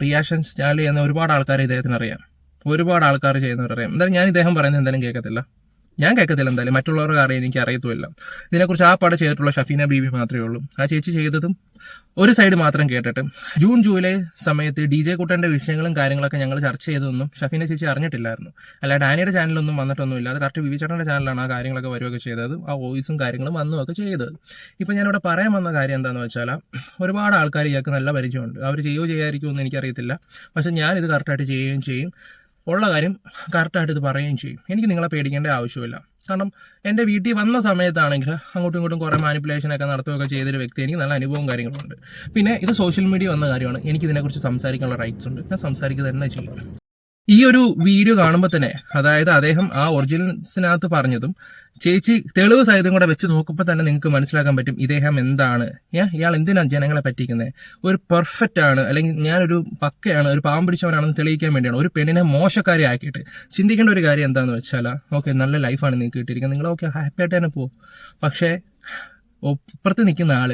Speaker 5: റിയാക്ഷൻസ് ചാനൽ ചെയ്യുന്ന ഒരുപാട് ആൾക്കാർ ഇദ്ദേഹത്തിന് അറിയാം. ഒരുപാട് ആൾക്കാർ ചെയ്യുന്നവരറിയാം. എന്തായാലും ഞാൻ ഇദ്ദേഹം പറയുന്നത് എന്തായാലും കേൾക്കത്തില്ല. ഞാൻ കേൾക്കത്തില്ല എന്തായാലും. മറ്റുള്ളവർക്ക് അറിയാൻ എനിക്ക് അറിയത്തുമില്ല. ഇതിനെക്കുറിച്ച് ആ പടം ചെയ്തിട്ടുള്ള ഷഫീന ബീബി മാത്രമേ ഉള്ളൂ. ആ ചേച്ചി ചെയ്തതും ഒരു സൈഡ് മാത്രം കേട്ടിട്ട്. ജൂൺ ജൂലൈ സമയത്ത് ഡി ജെ കുട്ടന്റെ വിഷയങ്ങളും കാര്യങ്ങളൊക്കെ ഞങ്ങൾ ചർച്ച ചെയ്തതൊന്നും ഷഫീന ചേച്ചി അറിഞ്ഞിട്ടില്ലായിരുന്നു. അല്ല ഡാനിയുടെ ചാനലൊന്നും വന്നിട്ടൊന്നുമില്ല. അത് കറക്റ്റ് വിവി ചേട്ടന്റെ ചാനലാണ് ആ കാര്യങ്ങളൊക്കെ വരികയൊക്കെ ചെയ്തത്. ആ വോയിസും കാര്യങ്ങളും വന്നുമൊക്കെ ചെയ്തത്. ഇപ്പം ഞാനിവിടെ പറയാൻ വന്ന കാര്യം എന്താണെന്ന് വെച്ചാൽ ഒരുപാട് ആൾക്കാർ ഇയാൾക്ക് നല്ല പരിചയമുണ്ട്. അവർ ചെയ്യുകയോ ചെയ്യാതിരിക്കുമോ എന്ന് എനിക്കറിയത്തില്ല. പക്ഷേ ഞാനിത് കറക്റ്റായിട്ട് ചെയ്യുകയും ചെയ്യും. ഉള്ള കാര്യം കറക്റ്റായിട്ട് ഇത് പറയുകയും ചെയ്യും. എനിക്ക് നിങ്ങളെ പേടിക്കേണ്ട ആവശ്യമില്ല. കാരണം എന്റെ വീട്ടിൽ വന്ന സമയത്താണെങ്കിൽ അങ്ങോട്ടും ഇങ്ങോട്ടും കുറേ മാനിപ്പുലേഷനൊക്കെ നടത്തുകയൊക്കെ ചെയ്തൊരു വ്യക്തി എനിക്ക് നല്ല അനുഭവവും കാര്യങ്ങളുണ്ട് പിന്നെ ഇത് സോഷ്യൽ മീഡിയ വന്ന കാര്യമാണ്. എനിക്ക് ഇതിനെക്കുറിച്ച് സംസാരിക്കാനുള്ള റൈറ്റ്സ് ഉണ്ട്. ഞാൻ സംസാരിക്കുക തന്നെ ചെയ്യും. ഈ ഒരു വീഡിയോ കാണുമ്പോൾ തന്നെ അതായത് അദ്ദേഹം ആ ഒറിജിനൽസിനകത്ത് പറഞ്ഞതും ചേച്ചി തെളിവ് സഹിതം കൂടെ വെച്ച് നോക്കുമ്പോൾ തന്നെ നിങ്ങൾക്ക് മനസ്സിലാക്കാൻ പറ്റും ഇദ്ദേഹം എന്താണ് ഞാൻ ഇയാൾ എന്തിനാണ് ജനങ്ങളെ പറ്റിക്കുന്നത് ഒരു പെർഫെക്റ്റ് ആണ് അല്ലെങ്കിൽ ഞാനൊരു പക്കയാണ് ഒരു പാവം പിടിച്ചവനാണെന്ന് തെളിയിക്കാൻ വേണ്ടിയാണ് ഒരു പെണ്ണിനെ മോശക്കാരി ആക്കിയിട്ട്. ചിന്തിക്കേണ്ട ഒരു കാര്യം എന്താണെന്ന് വെച്ചാൽ ഓക്കെ നല്ല ലൈഫാണ് നിങ്ങൾക്ക് കിട്ടിയിരിക്കുന്നത്. നിങ്ങൾ ഓക്കെ ഹാപ്പി ആയിട്ട് തന്നെ പോകും പക്ഷേ ഒപ്പുറത്ത് നിൽക്കുന്ന ആൾ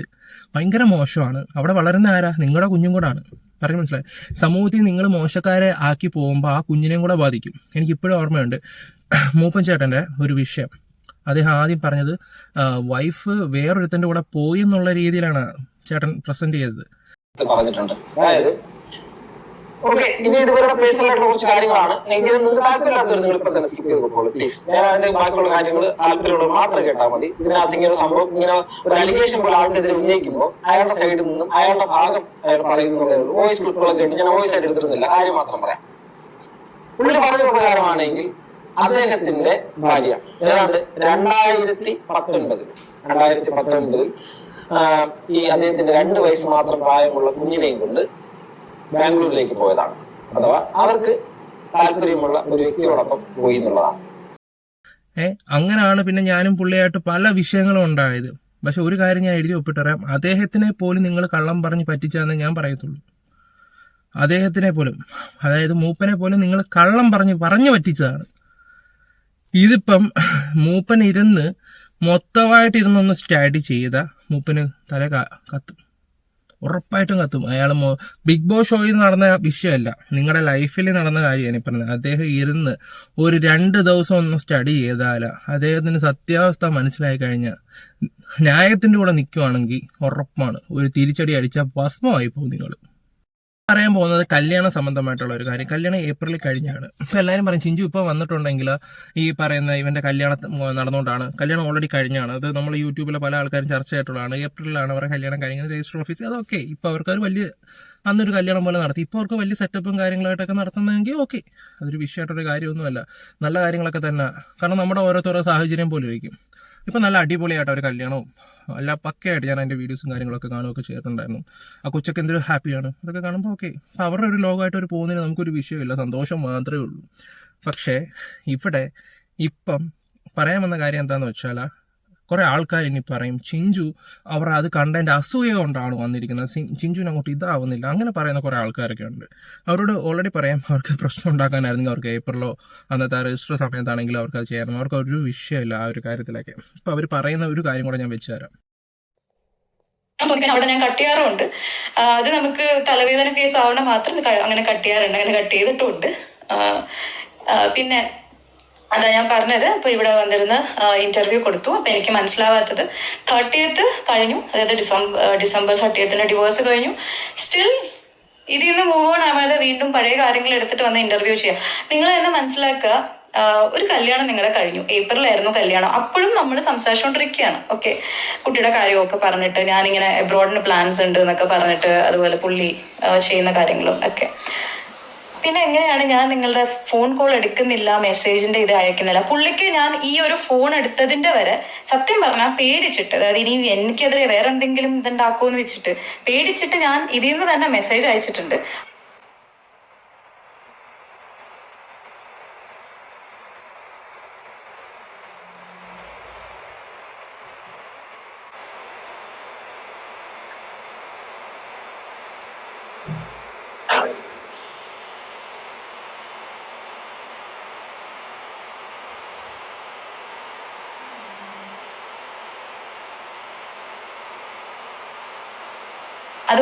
Speaker 5: ഭയങ്കര മോശമാണ്. അവിടെ വളരുന്ന ആരാ? നിങ്ങളുടെ കുഞ്ഞും കൂടാണ് പറഞ്ഞു മനസ്സിലായി. സമൂഹത്തിൽ നിങ്ങൾ മോശക്കാരെ ആക്കി പോകുമ്പോൾ ആ കുഞ്ഞിനെയും കൂടെ ബാധിക്കും. എനിക്കിപ്പോഴും ഓർമ്മയുണ്ട്. മൂപ്പൻ ചേട്ടന്റെ ഒരു വിഷയം. അദ്ദേഹം ആദ്യം പറഞ്ഞത് വൈഫ് വേറൊരുത്തന്റെ കൂടെ പോയി എന്നുള്ള രീതിയിലാണ് ചേട്ടൻ പ്രസന്റ് ചെയ്തത്.
Speaker 6: പറഞ്ഞിട്ടുണ്ട്. അതായത് ഓക്കെ ഇനി ഇതുവരെ പേഴ്സണൽ ആയിട്ടുള്ള കുറച്ച് കാര്യങ്ങളാണ്. എങ്കിലും നിങ്ങൾക്ക് താല്പര്യമില്ലാത്തവർ നിങ്ങൾ ഇപ്പൊ തന്നെ സ്കിപ്പ് ചെയ്ത് പോകോളൂ പ്ലീസ് ഞാൻ അതിന്റെ ബാക്കിയുള്ള കാര്യങ്ങൾ താല്പര്യമുള്ള മാത്രം കേട്ടാൽ മതി. ഇതിനകത്ത് ഇങ്ങനെ സംഭവം ഇങ്ങനെ ഒരു അലിഗേഷൻ പോലെ ആൾക്കെതിരെ ഉന്നയിക്കുമ്പോൾ അയാളുടെ സൈഡിൽ നിന്നും അയാളുടെ ഭാഗം അയാൾ പറയുന്നതേ ഉള്ളൂ വോയിസ് ക്ലിപ്പുകളൊക്കെ ഉണ്ട്. ഞാൻ വോയിസ് ആയിട്ട് എടുത്തിരുന്നില്ല. കാര്യം മാത്രം പറയാം. പുള്ളി പറഞ്ഞ പ്രകാരമാണെങ്കിൽ അദ്ദേഹത്തിന്റെ ഭാര്യ ഏതാണ്ട് രണ്ടായിരത്തി പത്തൊൻപതിൽ രണ്ടായിരത്തി പത്തൊൻപതിൽ ഈ അദ്ദേഹത്തിന്റെ രണ്ട് വയസ്സ് മാത്രം പ്രായമുള്ള കുഞ്ഞിനെയും കൊണ്ട് ബാംഗ്ലൂരിലേക്ക് പോയതാണ്. അഥവാ അവർക്ക് താല്പര്യമുള്ള ഒരു വ്യക്തിയോടൊപ്പം പോയി എന്നുള്ളതാണ്.
Speaker 5: ഏ അങ്ങനെയാണ് പിന്നെ ഞാനും പുള്ളിയായിട്ട് പല വിഷയങ്ങളും ഉണ്ടായത്. പക്ഷെ ഒരു കാര്യം ഞാൻ എഴുതി ഒപ്പിട്ടറിയാം. അദ്ദേഹത്തിനെ പോലും നിങ്ങൾ കള്ളം പറഞ്ഞ് പറ്റിച്ചതെന്ന് ഞാൻ പറയത്തുള്ളൂ. അദ്ദേഹത്തിനെ പോലും അതായത് മൂപ്പനെ പോലും നിങ്ങൾ കള്ളം പറഞ്ഞ് പറഞ്ഞു പറ്റിച്ചതാണ്. ഇതിപ്പം മൂപ്പൻ ഇരുന്ന് മൊത്തമായിട്ടിരുന്നൊന്ന് സ്റ്റഡി ചെയ്ത മൂപ്പന് തല കത്തും ഉറപ്പായിട്ടും കത്തും. അയാൾ ബിഗ് ബോസ് ഷോയിൽ നടന്ന വിഷയമല്ല. നിങ്ങളുടെ ലൈഫിൽ നടന്ന കാര്യമാണ് ഈ പറഞ്ഞത്. അദ്ദേഹം ഇരുന്ന് ഒരു രണ്ട് ദിവസം ഒന്ന് സ്റ്റഡി ചെയ്താൽ അദ്ദേഹത്തിന് സത്യാവസ്ഥ മനസ്സിലായി കഴിഞ്ഞാൽ ന്യായത്തിന്റെ കൂടെ നിൽക്കുവാണെങ്കിൽ ഉറപ്പാണ്. ഒരു തിരിച്ചടി അടിച്ചാൽ ഭസ്മമായി പോകും നിങ്ങൾ പറയാൻ പോകുന്നത് കല്യാണ സംബന്ധമായിട്ടുള്ള ഒരു കാര്യം. കല്യാണം ഏപ്രിലിൽ കഴിഞ്ഞാണ്. ഇപ്പം എല്ലാവരും പറയും ചിഞ്ചു ഇപ്പോൾ വന്നിട്ടുണ്ടെങ്കിൽ ഈ പറയുന്ന ഇവന്റെ കല്യാണം നടന്നുകൊണ്ടാണ്. കല്യാണം ഓൾറെഡി കഴിഞ്ഞാണ്. അത് നമ്മൾ യൂട്യൂബിലെ പല ആൾക്കാരും ചർച്ച ചെയ്തിട്ടുള്ളതാണ് ഏപ്രിലാണ് അവരുടെ കല്യാണം കഴിഞ്ഞത് രജിസ്റ്റർ ഓഫീസ്. അതൊക്കെ ഇപ്പോൾ അവർക്ക് ഒരു വലിയ അന്നൊരു കല്യാണം പോലെ നടത്തി. ഇപ്പോൾ അവർക്ക് വലിയ സെറ്റപ്പും കാര്യങ്ങളായിട്ടൊക്കെ നടത്തുന്നതെങ്കിൽ ഓക്കെ അതൊരു വിഷയമായിട്ടൊരു കാര്യമൊന്നുമല്ല. നല്ല കാര്യങ്ങളൊക്കെ തന്നെ. കാരണം നമ്മുടെ ഓരോരുത്തരോ സാഹചര്യം പോലെ ഇരിക്കും ഇപ്പം നല്ല അടിപൊളിയായിട്ട് ഒരു കല്യാണവും അല്ല പക്കയായിട്ട് ഞാൻ അതിന്റെ വീഡിയോസും കാര്യങ്ങളൊക്കെ കാണുകയൊക്കെ ചെയ്തിട്ടുണ്ടായിരുന്നു. ആ കൊച്ചൊക്കെ എന്തൊരു ഹാപ്പിയാണ് അതൊക്കെ കാണുമ്പോൾ ഓക്കെ അപ്പം അവരുടെ ഒരു ലോകമായിട്ട് ഒരു പോകുന്നതിന് നമുക്കൊരു വിഷയമില്ല സന്തോഷം മാത്രമേ ഉള്ളൂ. പക്ഷേ ഇവിടെ ഇപ്പം പറയാൻ വന്ന കാര്യം എന്താണെന്ന് വെച്ചാൽ കുറേ ആൾക്കാർ ഇനി പറയും ചിഞ്ചു അവർ അത് കണ്ടതിന്റെ അസൂയ കൊണ്ടാണ് വന്നിരിക്കുന്നത്. ചിഞ്ചുവിന് അങ്ങോട്ട് ഇതാവുന്നില്ല. അങ്ങനെ പറയുന്ന കുറേ ആൾക്കാരൊക്കെ ഉണ്ട്. അവരോട് ഓൾറെഡി പറയാം അവർക്ക് പ്രശ്നം ഉണ്ടാക്കാനായിരുന്നെങ്കിൽ അവർക്ക് ഏപ്രിലോ അന്നത്തെ രജിസ്റ്റർ സമയത്താണെങ്കിലും അവർക്ക് അത് ചെയ്യാമായിരുന്നു. അവർക്ക് ഒരു വിഷയമില്ല ആ ഒരു കാര്യത്തിലൊക്കെ. അപ്പൊ അവർ പറയുന്ന ഒരു കാര്യം കൂടെ ഞാൻ വെച്ചുതരാം.
Speaker 1: തോന്നിക്കാൻ അവിടെ ഞാൻ കട്ട് ചെയ്യാറുണ്ട്. അത് നമുക്ക് തലവേദന കേസ് ആവണ മാത്രം അങ്ങനെ കട്ട് ചെയ്യാറുണ്ട്. അങ്ങനെ കട്ട് ചെയ്തിട്ടുണ്ട് പിന്നെ അതാ ഞാൻ പറഞ്ഞത്. അപ്പൊ ഇവിടെ വന്നിരുന്ന് ഇന്റർവ്യൂ കൊടുത്തു. അപ്പൊ എനിക്ക് മനസ്സിലാവാത്തത് തേർട്ടിയത്ത് കഴിഞ്ഞു. അതായത് ഡിസംബർ ഡിസംബർ തേർട്ടിയത്തിന് ഡിവോഴ്സ് കഴിഞ്ഞു. സ്റ്റിൽ ഇതിൽ നിന്ന് മൂവ് ഓൺ ആവാതെ വീണ്ടും പഴയ കാര്യങ്ങൾ എടുത്തിട്ട് വന്ന് ഇന്റർവ്യൂ ചെയ്യാം. നിങ്ങൾ തന്നെ മനസ്സിലാക്കുക ഒരു കല്യാണം നിങ്ങളുടെ കഴിഞ്ഞു. ഏപ്രിലായിരുന്നു കല്യാണം. അപ്പോഴും നമ്മൾ സംസാരിച്ചുകൊണ്ടിരിക്കുകയാണ് ഓക്കെ? കുട്ടിയുടെ കാര്യമൊക്കെ പറഞ്ഞിട്ട് ഞാനിങ്ങനെ എബ്രോഡിന് പ്ലാൻസ് ഉണ്ട് എന്നൊക്കെ പറഞ്ഞിട്ട് അതുപോലെ പുള്ളി ചെയ്യുന്ന കാര്യങ്ങളും ഒക്കെ. പിന്നെ എങ്ങനെയാണ് ഞാൻ നിങ്ങളുടെ ഫോൺ കോൾ എടുക്കുന്നില്ല മെസ്സേജിന്റെ ഇത് അയക്കുന്നില്ല? പുള്ളിക്ക് ഞാൻ ഈ ഒരു ഫോൺ എടുത്തതിന്റെ വരെ സത്യം പറഞ്ഞാൽ പേടിച്ചിട്ട് അതായത് ഇനി എനിക്കെതിരെ വേറെ എന്തെങ്കിലും ഇതുണ്ടാക്കുമെന്ന് വെച്ചിട്ട് പേടിച്ചിട്ട് ഞാൻ ഇതിൽ നിന്ന് തന്നെ മെസ്സേജ് അയച്ചിട്ടുണ്ട്.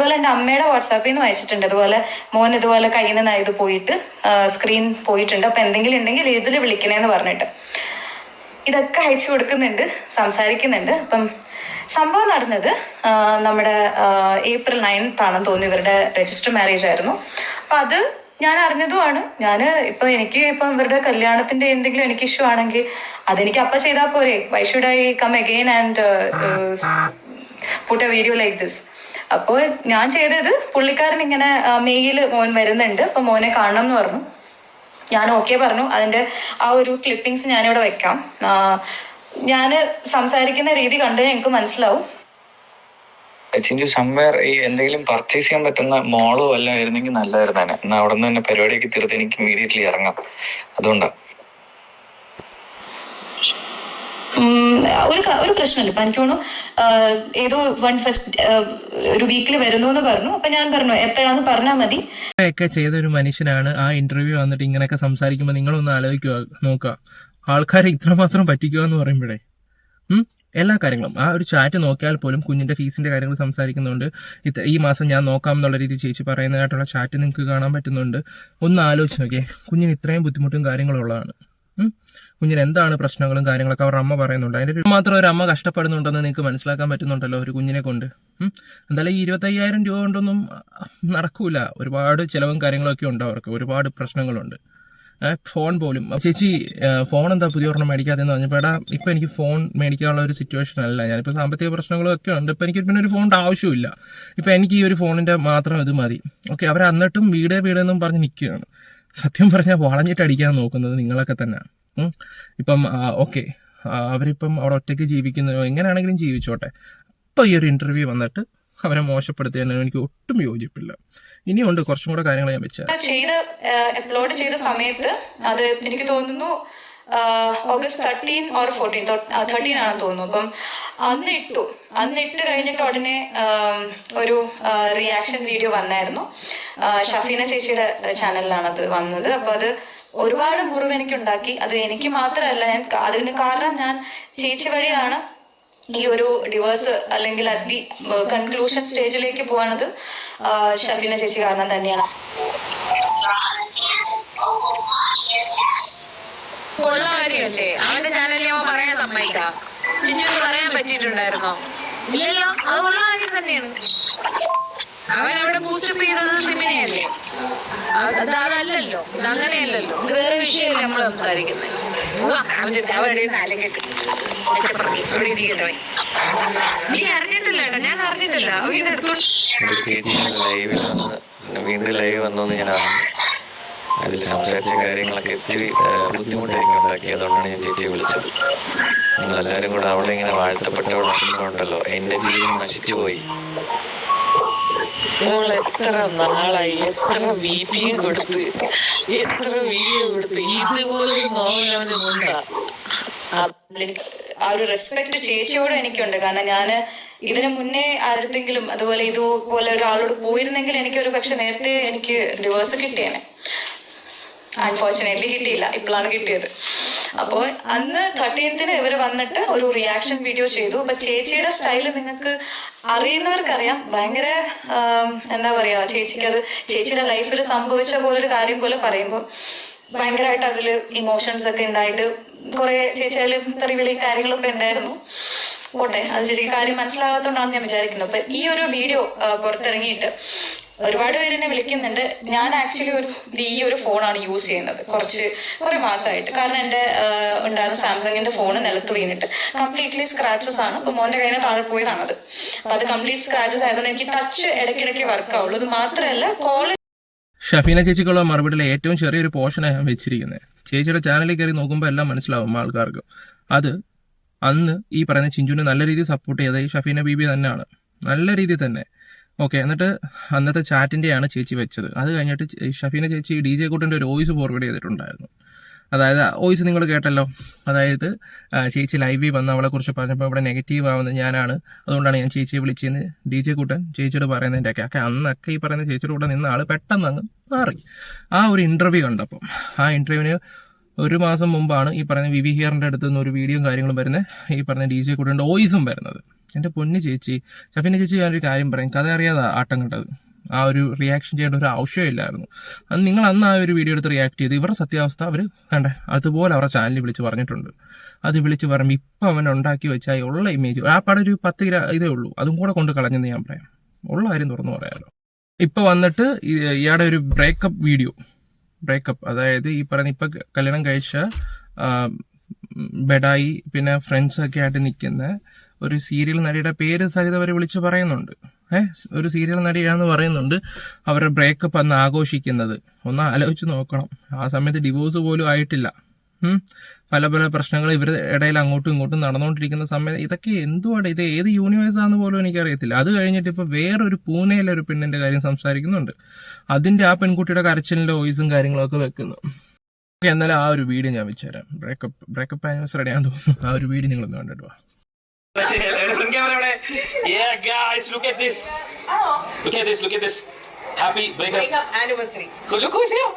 Speaker 1: അതുപോലെ എന്റെ അമ്മയുടെ വാട്സാപ്പിൽ നിന്ന് വായിച്ചിട്ടുണ്ട് അതുപോലെ മോൻ ഇതുപോലെ കയ്യിൽ നിന്ന് ഇത് പോയിട്ട് സ്ക്രീൻ പോയിട്ടുണ്ട്. അപ്പൊ എന്തെങ്കിലും ഉണ്ടെങ്കിൽ ഇതിൽ വിളിക്കണേന്ന് പറഞ്ഞിട്ട്. ഇതൊക്കെ അയച്ചു കൊടുക്കുന്നുണ്ട് സംസാരിക്കുന്നുണ്ട്. അപ്പം സംഭവം നടന്നത് നമ്മുടെ ഏപ്രിൽ നയൻത്താണെന്ന് ആണെന്ന് തോന്നി ഇവരുടെ രജിസ്റ്റർ മാരേജ് ആയിരുന്നു. അപ്പൊ അത് ഞാൻ അറിഞ്ഞതുമാണ്. ഞാൻ ഇപ്പൊ എനിക്ക് ഇപ്പൊ ഇവരുടെ കല്യാണത്തിന്റെ എന്തെങ്കിലും എനിക്ക് ഇഷ്യൂ ആണെങ്കിൽ അതെനിക്ക് അപ്പ ചെയ്താൽ പോരെ. Why should I come again and put a video like this അപ്പോൾ ഞാൻ ചെയ്തത് പുള്ളിക്കാരൻ ഇങ്ങനെ മെയിൽ മോൻ വരുന്നുണ്ട്. അപ്പൊ മോനെ കാണണം എന്ന് പറഞ്ഞു. ഞാൻ ഓക്കെ പറഞ്ഞു. അതിന്റെ ആ ഒരു ക്ലിപ്പിങ്സ് ഞാനിവിടെ വെക്കാം. ഞാൻ സംസാരിക്കുന്ന രീതി കണ്ടു എനിക്ക് മനസ്സിലാവും.
Speaker 4: ഈ എന്തെങ്കിലും പർച്ചേസ് ചെയ്യാൻ പറ്റുന്ന മോളോ അല്ലായിരുന്നെങ്കിൽ നല്ലതായിരുന്നു എന്നാ അവിടെ നിന്ന് തന്നെ പരിപാടിയൊക്കെ തീർത്ത് എനിക്ക് ഇമീഡിയറ്റ്ലി ഇറങ്ങാം. അതുകൊണ്ടാ.
Speaker 1: ഒരു ഒരു പ്രശ്നമില്ല. അപ്പൊ എനിക്ക് തോന്നുന്നു ഏതോ വൺ ഫസ്റ്റ് ഒരു വീക്കിൽ വരുന്നു എന്ന് പറഞ്ഞു. അപ്പൊ ഞാൻ പറഞ്ഞു എപ്പോഴാന്ന് പറഞ്ഞാൽ മതി.
Speaker 5: ഒക്കെ ചെയ്ത ഒരു മനുഷ്യനാണ് ആ ഇന്റർവ്യൂ വന്നിട്ട് ഇങ്ങനെയൊക്കെ സംസാരിക്കുമ്പോൾ നിങ്ങളൊന്ന് ആലോചിക്കുക നോക്കുക ആൾക്കാരെ ഇത്രമാത്രം പറ്റിക്കുക എന്ന് പറയുമ്പോഴേ. എല്ലാ കാര്യങ്ങളും. ആ ഒരു ചാറ്റ് നോക്കിയാൽ പോലും കുഞ്ഞിന്റെ ഫീസിന്റെ കാര്യങ്ങൾ സംസാരിക്കുന്നുണ്ട്. ഇത് ഈ മാസം ഞാൻ നോക്കാം എന്നുള്ള രീതി ചേച്ചി പറയുന്നതായിട്ടുള്ള ചാറ്റ് നിങ്ങൾക്ക് കാണാൻ പറ്റുന്നുണ്ട്. ഒന്ന് ആലോചിച്ച് നോക്കിയേ കുഞ്ഞിന് ഇത്രയും ബുദ്ധിമുട്ടും കാര്യങ്ങളും ഉള്ളതാണ്. ഉം. കുഞ്ഞിന് എന്താണ് പ്രശ്നങ്ങളും കാര്യങ്ങളൊക്കെ അവരുടെ അമ്മ പറയുന്നുണ്ട്. അതിന്റെ മാത്രം ഒരു അമ്മ കഷ്ടപ്പെടുന്നുണ്ടെന്ന് നിങ്ങൾക്ക് മനസ്സിലാക്കാൻ പറ്റുന്നുണ്ടല്ലോ ഒരു കുഞ്ഞിനെ കൊണ്ട്. എന്തായാലും ഈ ഇരുപത്തയ്യായിരം രൂപ കൊണ്ടൊന്നും നടക്കൂല. ഒരുപാട് ചിലവും കാര്യങ്ങളൊക്കെ ഉണ്ട് അവർക്ക്. ഒരുപാട് പ്രശ്നങ്ങളുണ്ട്. ഫോൺ പോലും. ചേച്ചി ഫോൺ എന്താ പുതിയ ഒരെണ്ണം മേടിക്കാതെന്ന് പറഞ്ഞപ്പോൾ എടാ ഇപ്പം എനിക്ക് ഫോൺ മേടിക്കാനുള്ള ഒരു സിറ്റുവേഷൻ അല്ല. ഞാനിപ്പോൾ സാമ്പത്തിക പ്രശ്നങ്ങളും ഒക്കെ ഉണ്ട്. ഇപ്പം എനിക്ക് പിന്നെ ഒരു ഫോണിന്റെ ആവശ്യമില്ല ഇപ്പം എനിക്ക് ഈ ഒരു ഫോണിന്റെ മാത്രം ഇത് മതി. ഓക്കെ അവർ എന്നിട്ടും വീടേ വീടെന്നും പറഞ്ഞ് നിൽക്കുകയാണ് സത്യം പറഞ്ഞാൽ വളഞ്ഞിട്ട് അടിക്കാൻ നോക്കുന്നത് നിങ്ങളൊക്കെ തന്നെ ഉം. ഇപ്പം ഓക്കെ. അവരിപ്പം അവിടെ ഒറ്റയ്ക്ക് ജീവിക്കുന്നതോ എങ്ങനെയാണെങ്കിലും ജീവിച്ചോട്ടെ. അപ്പോൾ ഈ ഒരു ഇന്റർവ്യൂ വന്നിട്ട് അവരെ മോശപ്പെടുത്തിയതിന് എനിക്ക് ഒട്ടും യോജിപ്പില്ല. ഇനിയുണ്ട് കുറച്ചും കൂടെ കാര്യങ്ങൾ ഞാൻ വെച്ചാൽ
Speaker 1: ചെയ്ത് അപ്ലോഡ് ചെയ്ത സമയത്ത് അത് എനിക്ക് തോന്നുന്നു August thirteen or fourteen thirteen ആണെന്ന് തോന്നുന്നു. അപ്പം അന്ന് ഇട്ടു. അന്ന് ഇട്ട് കഴിഞ്ഞിട്ട് ഉടനെ ഒരു റിയാക്ഷൻ വീഡിയോ വന്നായിരുന്നു. ഷഫീന ചേച്ചിയുടെ ചാനലിലാണ് അത് വന്നത്. അപ്പൊ അത് ഒരുപാട് മുറിവ് എനിക്ക് ഉണ്ടാക്കി അത് എനിക്ക് മാത്രമല്ല ഞാൻ അതിന് കാരണം ഞാൻ ചേച്ചി വഴിയാണ് ഈ ഒരു ഡിവേഴ്സ് അല്ലെങ്കിൽ അതി കൺക്ലൂഷൻ സ്റ്റേജിലേക്ക് പോകുന്നത് ഷഫീന ചേച്ചി കാരണം തന്നെയാണ്.
Speaker 7: അവന്റെ ചാനലിൽ അവൻ പറയാൻ പറയാൻ പറ്റിയിട്ടുണ്ടായിരുന്നോ? ഇല്ലല്ലോ അത് തന്നെയാണ്. അവൻ അവിടെ ബൂസ്റ്റപ്പ് ചെയ്തത് സിമിനെയല്ലേ? അത് അത് അതല്ലല്ലോ. ഇത് അങ്ങനെയല്ലല്ലോ. ഇത് വേറെ വിഷയമല്ലേ നമ്മൾ സംസാരിക്കുന്നത് നീ അറിഞ്ഞിട്ടില്ല കേട്ടോ. ഞാൻ അറിഞ്ഞിട്ടില്ല.
Speaker 4: ലൈവിൽ വന്ന് വീണ്ടും ലൈവ് വന്നു ഞാൻ അറിഞ്ഞു. അതിൽ സംസാരിച്ച കാര്യങ്ങളൊക്കെ ഇത്തിരി ബുദ്ധിമുട്ടായിരിക്കും ഉണ്ടാക്കി അതുകൊണ്ടാണ് ഞാൻ ചേച്ചിയെ വിളിച്ചത്. നിങ്ങൾ എല്ലാവരും കൂടെ അവളെ ഇങ്ങനെ വാഴ്ത്തപ്പെട്ടവളുണ്ടല്ലോ എന്റെ ജീവിതം നശിച്ചു പോയി.
Speaker 7: നമ്മൾ എത്ര നാളായി? എത്ര മീറ്റിംഗ് കൊടുത്ത്? എത്ര വീഡിയോ കൊടുത്ത്? ഇതുപോലെ
Speaker 1: ആ ഒരു റെസ്പെക്ട് ചേച്ചിയോട് എനിക്കുണ്ട്. കാരണം ഞാൻ ഇതിനു മുന്നേ ആരുടെങ്കിലും അതുപോലെ ഇതുപോലെ ഒരാളോട് പോയിരുന്നെങ്കിൽ എനിക്ക് ഒരു പക്ഷെ നേരത്തെ എനിക്ക് ഡിവോഴ്സ് കിട്ടിയേനെ. അൺഫോർച്ചുനേറ്റ്ലി കിട്ടിയില്ല. ഇപ്പോഴാണ് കിട്ടിയത്. അപ്പോൾ അന്ന് തട്ടിയത്തിന് ഇവർ വന്നിട്ട് ഒരു റിയാക്ഷൻ വീഡിയോ ചെയ്തു. അപ്പൊ ചേച്ചിയുടെ സ്റ്റൈൽ നിങ്ങൾക്ക് അറിയുന്നവർക്കറിയാം. ഭയങ്കര എന്താ പറയാ ചേച്ചിക്ക് അത് ചേച്ചിയുടെ ലൈഫിൽ സംഭവിച്ച പോലൊരു കാര്യം പോലെ പറയുമ്പോൾ ഭയങ്കരമായിട്ട് അതിൽ ഇമോഷൻസ് ഒക്കെ ഉണ്ടായിട്ട് കുറെ ചേച്ചി അതിൽ തെറിവിളി കാര്യങ്ങളൊക്കെ ഉണ്ടായിരുന്നു. പോട്ടെ അത് ചേച്ചിക്ക് കാര്യം മനസ്സിലാകാത്തോണ്ടാണെന്ന് ഞാൻ വിചാരിക്കുന്നു അപ്പൊ ഈ ഒരു വീഡിയോ പുറത്തിറങ്ങിയിട്ട് ഒരുപാട് പേര് എന്നെ വിളിക്കുന്നുണ്ട്. ഞാൻ ആക്ച്വലി ഒരു ഈ ഒരു ഫോണാണ് യൂസ് ചെയ്യുന്നത്. കുറച്ച് കുറെ മാസമായിട്ട്. കാരണം എന്റെ ഉണ്ടായിരുന്ന സാംസങ്ങിന്റെ ഫോൺ നിലത്ത് വീണിട്ട്. കംപ്ലീറ്റ്ലി സ്ക്രാച്ചസ് ആണ്. അപ്പൊ മോന്റെ കയ്യിൽ നിന്ന് താഴെ പോയതാണത് അപ്പൊ അത് കംപ്ലീറ്റ് സ്ക്രാച്ചസ് ആയതുകൊണ്ട് എനിക്ക് ടച്ച് ഇടയ്ക്കിടയ്ക്ക് വർക്ക് ആവുള്ളൂ. ഇത് മാത്രമല്ല കോളേജ്
Speaker 5: ഷഫീന ചേച്ചിക്കുള്ള മറുപടിയിലെ ഏറ്റവും ചെറിയൊരു പോർഷനാണ് വെച്ചിരിക്കുന്നത്. ചേച്ചിയുടെ ചാനലിൽ കയറി നോക്കുമ്പോൾ എല്ലാം മനസ്സിലാവും ആൾക്കാർക്ക്. അത് അന്ന് ഈ പറയുന്ന ചിഞ്ചുവിനെ നല്ല രീതിയിൽ സപ്പോർട്ട് ചെയ്തത് ഈ ഷഫീന ബീബി തന്നെയാണ്. നല്ല രീതിയിൽ തന്നെ. ഓക്കെ എന്നിട്ട് അന്നത്തെ ചാറ്റിന്റെയാണ് ചേച്ചി വെച്ചത്. അത് കഴിഞ്ഞിട്ട് ഷഫീനെ ചേച്ചി ഡി ജെ കൂട്ടിന്റെ ഒരു വോയിസ് ഫോർവേഡ് ചെയ്തിട്ടുണ്ടായിരുന്നു. അതായത് വോയിസ് നിങ്ങൾ കേട്ടല്ലോ. അതായത് ചേച്ചി ലൈവിൽ വന്ന് അവളെക്കുറിച്ച് പറഞ്ഞപ്പോൾ ഇവിടെ നെഗറ്റീവ് ആവുന്നത് ഞാനാണ്. അതുകൊണ്ടാണ് ഞാൻ ചേച്ചിയെ വിളിച്ചതെന്ന് ഡി ജെ കൂട്ടൻ ചേച്ചിയോട് പറയുന്നതിന്റെ ഒക്കെ. ഒക്കെ അന്നൊക്കെ ഈ പറയുന്ന ചേച്ചിയുടെ കൂടെ നിന്ന ആൾ പെട്ടെന്ന് അങ്ങ് മാറി. ആ ഒരു ഇന്റർവ്യൂ കണ്ടപ്പം ആ ഇന്റർവ്യൂവിന് ഒരു മാസം മുമ്പാണ് ഈ പറയുന്ന വിവി ഹിയറിന്റെ അടുത്ത് നിന്ന് ഒരു വീഡിയോയും കാര്യങ്ങളും വരുന്നത് ഈ പറഞ്ഞ ഡി ജെ കൂട്ടന്റെ വോയിസും വരുന്നത്. എന്റെ പൊന്നു ചേച്ചി. ഷഫീന ചേച്ചി ഞാനൊരു കാര്യം പറയും. കഥ അറിയാതെ ആട്ടം കണ്ടത് ആ ഒരു റിയാക്ഷൻ ചെയ്യേണ്ട ഒരു ആവശ്യമില്ലായിരുന്നു അന്ന് നിങ്ങൾ അന്ന് ആ ഒരു വീഡിയോ എടുത്ത് റിയാക്ട് ചെയ്ത് ഇവരുടെ സത്യാവസ്ഥ അവർ കണ്ടേ. അതുപോലെ അവരുടെ ചാനലിൽ വിളിച്ച് പറഞ്ഞിട്ടുണ്ട്. അത് വിളിച്ച് പറയുമ്പോൾ ഇപ്പം അവൻ ഉണ്ടാക്കി വെച്ച ഈ ഉള്ള ഇമേജ് ആ പടം ഒരു പത്ത് ഗ്രാ ഇതേ ഉള്ളൂ. അതും കൂടെ കൊണ്ട് കളഞ്ഞെന്ന് ഞാൻ പറയാം. ഉള്ള കാര്യം തുറന്നു പറയാമല്ലോ ഇപ്പം വന്നിട്ട് ഇയാളുടെ ഒരു ബ്രേക്കപ്പ് വീഡിയോ ബ്രേക്കപ്പ് അതായത് ഈ പറയുന്ന ഇപ്പം കല്യാണം കഴിച്ച ബെഡായി പിന്നെ ഫ്രണ്ട്സൊക്കെ ആയിട്ട് നിൽക്കുന്ന ഒരു സീരിയൽ നടിയുടെ പേര് സഹിതം അവർ വിളിച്ച് പറയുന്നുണ്ട്. ഏഹ് ഒരു സീരിയൽ നടിയാണെന്ന് പറയുന്നുണ്ട് അവരുടെ ബ്രേക്കപ്പ് അന്ന് ആഘോഷിക്കുന്നത്. ഒന്ന് ആലോചിച്ച് നോക്കണം. ആ സമയത്ത് ഡിവോഴ്സ് പോലും ആയിട്ടില്ല. പല പല പ്രശ്നങ്ങൾ ഇവരുടെ ഇടയിൽ അങ്ങോട്ടും ഇങ്ങോട്ടും നടന്നുകൊണ്ടിരിക്കുന്ന സമയത്ത് ഇതൊക്കെ എന്തുവാണ് ഇത് ഏത് യൂണിവേഴ്സാന്ന് ആണെന്ന് പോലും എനിക്കറിയത്തില്ല. അത് കഴിഞ്ഞിട്ട് ഇപ്പോൾ വേറൊരു പൂനെയിലെ ഒരു പെണ്ണിന്റെ കാര്യം സംസാരിക്കുന്നുണ്ട്. അതിന്റെ ആ പെൺകുട്ടിയുടെ കരച്ചിലിന്റെ വോയിസും കാര്യങ്ങളൊക്കെ വെക്കുന്നു. എന്നാലും ആ ഒരു വീഡിയോ ഞാൻ വെച്ചുതരാം. ബ്രേക്കപ്പ് ബ്രേക്കപ്പ് ആനിവേഴ്സറി ഞാൻ തോന്നുന്നു. ആ ഒരു വീഡിയോ നിങ്ങൾ ഒന്ന് കണ്ടിട്ട് വാ
Speaker 3: Yeah, guys, look at this. Look at this, look at this. Happy breakup.
Speaker 2: breakup anniversary.
Speaker 3: Look who's here.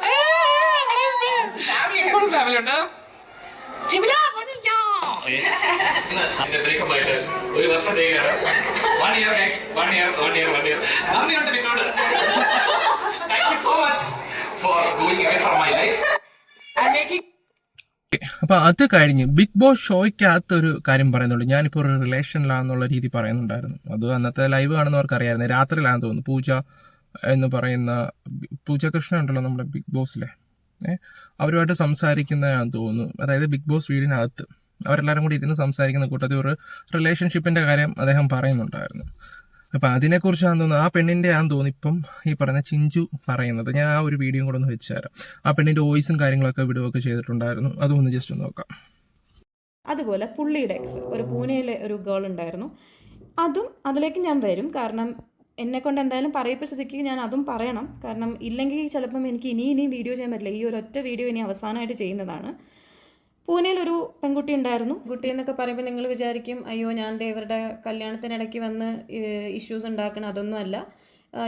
Speaker 3: Family family ഉണ്ട് അതിന്റെ ബ്രേക്കപ്പ് ആയിട്ട് ഒരു വർഷം തികയാണ് one year guys one year one year one year നന്ദിയുണ്ട് നിന്നോട് thank you so much for going away from my life
Speaker 2: And making
Speaker 5: അപ്പൊ അത് കഴിഞ്ഞ് ബിഗ് ബോസ് ഷോയ്ക്കകത്ത് ഒരു കാര്യം പറയുന്നുള്ളൂ. ഞാനിപ്പോൾ ഒരു റിലേഷനിലാന്നുള്ള രീതി പറയുന്നുണ്ടായിരുന്നു. അത് അന്നത്തെ ലൈവ് കാണുന്നവർക്ക് അറിയായിരുന്നു രാത്രിയിലാണെന്ന് തോന്നുന്നു. പൂജ എന്ന് പറയുന്ന പൂജ കൃഷ്ണ ഉണ്ടല്ലോ നമ്മുടെ ബിഗ് ബോസിലെ. അവരുമായിട്ട് സംസാരിക്കുന്നതാണെന്ന് തോന്നുന്നു. അതായത് ബിഗ് ബോസ് വീടിനകത്ത്. അവരെല്ലാവരും കൂടി ഇരുന്ന് സംസാരിക്കുന്ന കൂട്ടത്തിൽ ഒരു റിലേഷൻഷിപ്പിന്റെ കാര്യം അദ്ദേഹം പറയുന്നുണ്ടായിരുന്നു. അപ്പൊ കുറിച്ചാണ് തോന്നുന്നു ആ പെണ്ണിന്റെ ആണെന്ന് തോന്നുന്നു ഇപ്പം ഈ പറഞ്ഞ ചിഞ്ചു പറയുന്നത്. ഞാൻ ആ ഒരു വീഡിയോ കൂടെ ഒന്ന് വെച്ച് തരാം ആ പെണ്ണിന്റെ വോയിസും കാര്യങ്ങളൊക്കെ വിടുകയൊക്കെ ചെയ്തിട്ടുണ്ടായിരുന്നു. അതൊന്ന് ജസ്റ്റ് ഒന്ന് നോക്കാം.
Speaker 8: അതുപോലെ പുള്ളിയുടെ എക്സ് ഒരു പൂനെയിലെ ഒരു ഗേൾ ഉണ്ടായിരുന്നു. അതും അതിലേക്ക് ഞാൻ വരും. കാരണം എന്നെ കൊണ്ട് എന്തായാലും പറയിപ്പ സ്ഥിതിക്ക് ഞാൻ അതും പറയണം. കാരണം ഇല്ലെങ്കിൽ ചിലപ്പം എനിക്ക് ഇനി ഇനിയും വീഡിയോ ചെയ്യാൻ പറ്റില്ല. ഈ ഒറ്റ വീഡിയോ ഇനി അവസാനമായിട്ട് ചെയ്യുന്നതാണ്. പൂനെയിൽ ഒരു പെൺകുട്ടി ഉണ്ടായിരുന്നു. കുട്ടി എന്നൊക്കെ പറയുമ്പോൾ നിങ്ങൾ വിചാരിക്കും അയ്യോ ഞാൻ ദേവരുടെ കല്യാണത്തിനിടയ്ക്ക് വന്ന് ഇഷ്യൂസ് ഉണ്ടാക്കണം അതൊന്നുമല്ല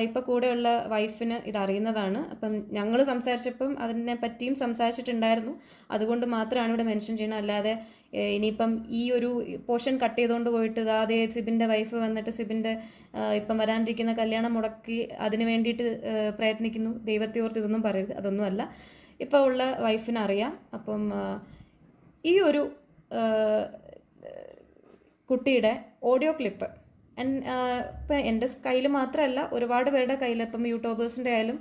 Speaker 8: ഇപ്പം കൂടെയുള്ള വൈഫിന് ഇതറിയുന്നതാണ് അപ്പം ഞങ്ങൾ സംസാരിച്ചപ്പം അതിനെ പറ്റിയും സംസാരിച്ചിട്ടുണ്ടായിരുന്നു. അതുകൊണ്ട് മാത്രമാണ് ഇവിടെ മെൻഷൻ ചെയ്യുന്നത്. അല്ലാതെ ഇനിയിപ്പം ഈ ഒരു പോർഷൻ കട്ട് ചെയ്തുകൊണ്ട് പോയിട്ട് അതേ സിബിന്റെ വൈഫ് വന്നിട്ട് സിബിന്റെ ഇപ്പം വരാണ്ടിരിക്കുന്ന കല്യാണം മുടക്കി അതിന് വേണ്ടിയിട്ട് പ്രയത്നിക്കുന്നു. ദൈവത്തെ ഓർത്ത് ഇതൊന്നും പറയരുത്. അതൊന്നുമല്ല ഇപ്പോൾ ഉള്ള വൈഫിനറിയാം അപ്പം ഈ ഒരു കുട്ടിയുടെ ഓഡിയോ ക്ലിപ്പ്. ഇപ്പം എന്റെ കയ്യിൽ മാത്രമല്ല ഒരുപാട് പേരുടെ കയ്യിൽ ഇപ്പം യൂട്യൂബേഴ്സിന്റെ ആയാലും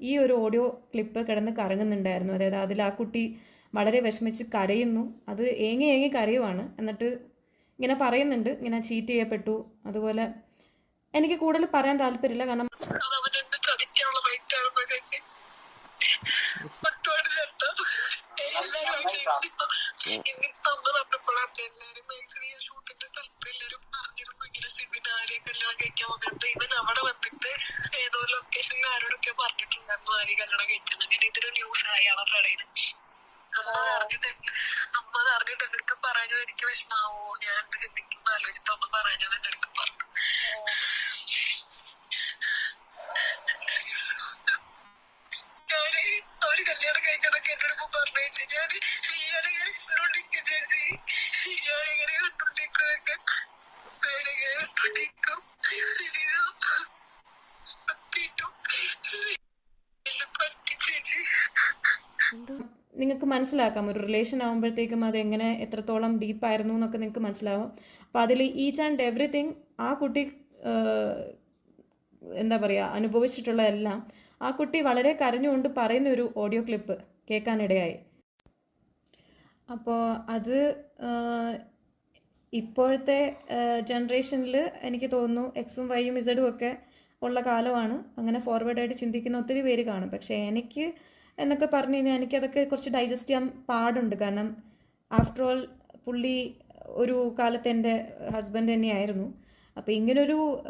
Speaker 8: ഈ ഒരു ഓഡിയോ ക്ലിപ്പ് കിടന്ന് കറങ്ങുന്നുണ്ടായിരുന്നു. അതായത് അതിൽ ആ കുട്ടി വളരെ വിഷമിച്ച് കരയുന്നു. അത് ഏങ്ങി ഏങ്ങി കരയുവാണ്. എന്നിട്ട് ഇങ്ങനെ പറയുന്നുണ്ട്. ഇങ്ങനെ ചീറ്റ് ചെയ്യപ്പെട്ടു. അതുപോലെ എനിക്ക് കൂടുതൽ പറയാൻ താല്പര്യമില്ല. കാരണം
Speaker 9: പറഞ്ഞത് എനിക്ക് വിഷമാവോ ഞാൻ എന്ത് ചിന്തിക്കുന്നു ആലോചിച്ചിട്ട് അമ്മ പറഞ്ഞത് എന്റെ അടുത്ത് പറഞ്ഞു
Speaker 8: നിങ്ങൾക്ക് മനസ്സിലാക്കാം. ഒരു റിലേഷൻ ആകുമ്പോഴത്തേക്കും അത് എങ്ങനെ എത്രത്തോളം ഡീപ്പായിരുന്നു എന്നൊക്കെ നിങ്ങൾക്ക് മനസ്സിലാവും. അപ്പോൾ അതിൽ ഈച്ച് ആൻഡ് എവറിത്തിങ് ആ കുട്ടി എന്താ പറയുക അനുഭവിച്ചിട്ടുള്ള എല്ലാം ആ കുട്ടി വളരെ കരഞ്ഞുകൊണ്ട് പറയുന്ന ഒരു ഓഡിയോ ക്ലിപ്പ് കേൾക്കാനിടയായി. അപ്പോൾ അത് ഇപ്പോഴത്തെ ജനറേഷനിൽ എനിക്ക് തോന്നുന്നു എക്സും വൈയും ഇസഡും ഒക്കെ ഉള്ള കാലമാണ്. അങ്ങനെ ഫോർവേഡായിട്ട് ചിന്തിക്കുന്ന ഒത്തിരി പേര് കാണും. പക്ഷേ എനിക്ക് എന്നൊക്കെ പറഞ്ഞു കഴിഞ്ഞാൽ എനിക്കതൊക്കെ കുറച്ച് ഡൈജസ്റ്റ് ചെയ്യാൻ പാടുണ്ട്. കാരണം ആഫ്റ്റർ ഓൾ പുള്ളി ഒരു കാലത്ത് എന്റെ ഹസ്ബൻഡ് തന്നെയായിരുന്നു. അപ്പോൾ ഇങ്ങനൊരു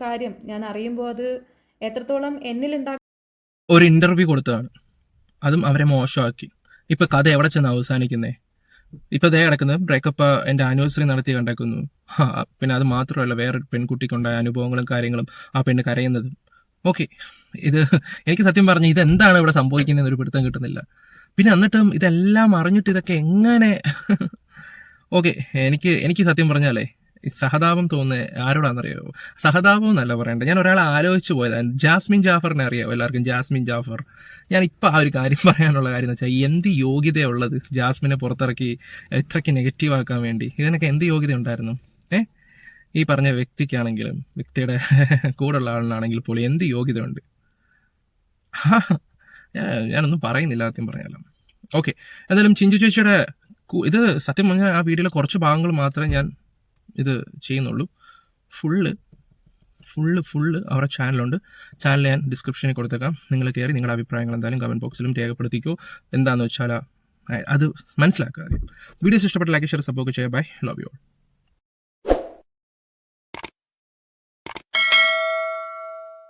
Speaker 8: കാര്യം ഞാൻ അറിയുമ്പോൾ അത് എത്രത്തോളം എന്നിലുണ്ടാ
Speaker 5: ഒരു ഇന്റർവ്യൂ കൊടുത്തതാണ്. അതും അവരെ മോശമാക്കി. ഇപ്പൊ കഥ എവിടെ ചെന്ന് അവസാനിക്കുന്നേ? ഇപ്പൊ ദേ കിടക്കുന്നത് ബ്രേക്കപ്പ് എന്റെ ആനിവേഴ്സറി നടത്തി കണ്ടേക്കുന്നു. പിന്നെ അത് മാത്രമല്ല വേറൊരു പെൺകുട്ടിക്കുണ്ടായ അനുഭവങ്ങളും കാര്യങ്ങളും ആ പെണ്ണ് കരയുന്നതും. ഓക്കെ ഇത് എനിക്ക് സത്യം പറഞ്ഞു ഇതെന്താണ് ഇവിടെ സംഭവിക്കുന്നത് ഒരു പിടുത്തം കിട്ടുന്നില്ല. പിന്നെ എന്നിട്ടും ഇതെല്ലാം അറിഞ്ഞിട്ട് ഇതൊക്കെ എങ്ങനെ? ഓക്കെ എനിക്ക് എനിക്ക് സത്യം പറഞ്ഞാലേ സഹതാപം തോന്നുന്നത് ആരോടാണെന്നറിയോ സഹതാപം എന്നല്ല പറയണ്ടേ. ഞാൻ ഒരാളെ ആലോചിച്ച് പോയതാണ് ജാസ്മിൻ ജാഫറിനെ അറിയാമോ എല്ലാവർക്കും? ജാസ്മിൻ ജാഫർ. ഞാൻ ഇപ്പം ആ ഒരു കാര്യം പറയാനുള്ള കാര്യം എന്ന് വെച്ചാൽ എന്ത് യോഗ്യതയുള്ളത് ജാസ്മിനെ പുറത്തിറക്കി ഇത്രയ്ക്ക് നെഗറ്റീവ് ആക്കാൻ വേണ്ടി? ഇതിനൊക്കെ എന്ത് യോഗ്യത ഉണ്ടായിരുന്നു ഏ? ഈ പറഞ്ഞ വ്യക്തിക്കാണെങ്കിലും വ്യക്തിയുടെ കൂടെയുള്ള ആളിനാണെങ്കിൽ പോലും എന്ത് യോഗ്യതയുണ്ട്? ഞാൻ ഞാനൊന്നും പറയുന്നില്ല ആദ്യം പറയാലോ. ഓക്കെ. എന്തായാലും ചിഞ്ചു ചേച്ചിയുടെ ഇത് സത്യം പറഞ്ഞാൽ ആ വീഡിയോയിലെ കുറച്ച് ഭാഗങ്ങൾ മാത്രമേ ഞാൻ ഇത് ചെയ്യുന്നുള്ളൂ. ഫുള്ള് ഫുള്ള് ഫുള്ള് അവരുടെ ചാനലുണ്ട്. ചാനൽ ഞാൻ ഡിസ്ക്രിപ്ഷനിൽ കൊടുത്തേക്കാം. നിങ്ങൾ കയറി നിങ്ങളുടെ അഭിപ്രായങ്ങൾ എന്തായാലും കമന്റ് ബോക്സിലും രേഖപ്പെടുത്തിക്കോ. എന്താണെന്ന് വെച്ചാൽ അത് മനസ്സിലാക്കുക വീഡിയോസ് ഇഷ്ടപ്പെട്ട ലൈക്ക് ഷെയർ സപ്പോർട്ട് ചെയ്യുക. Bye love you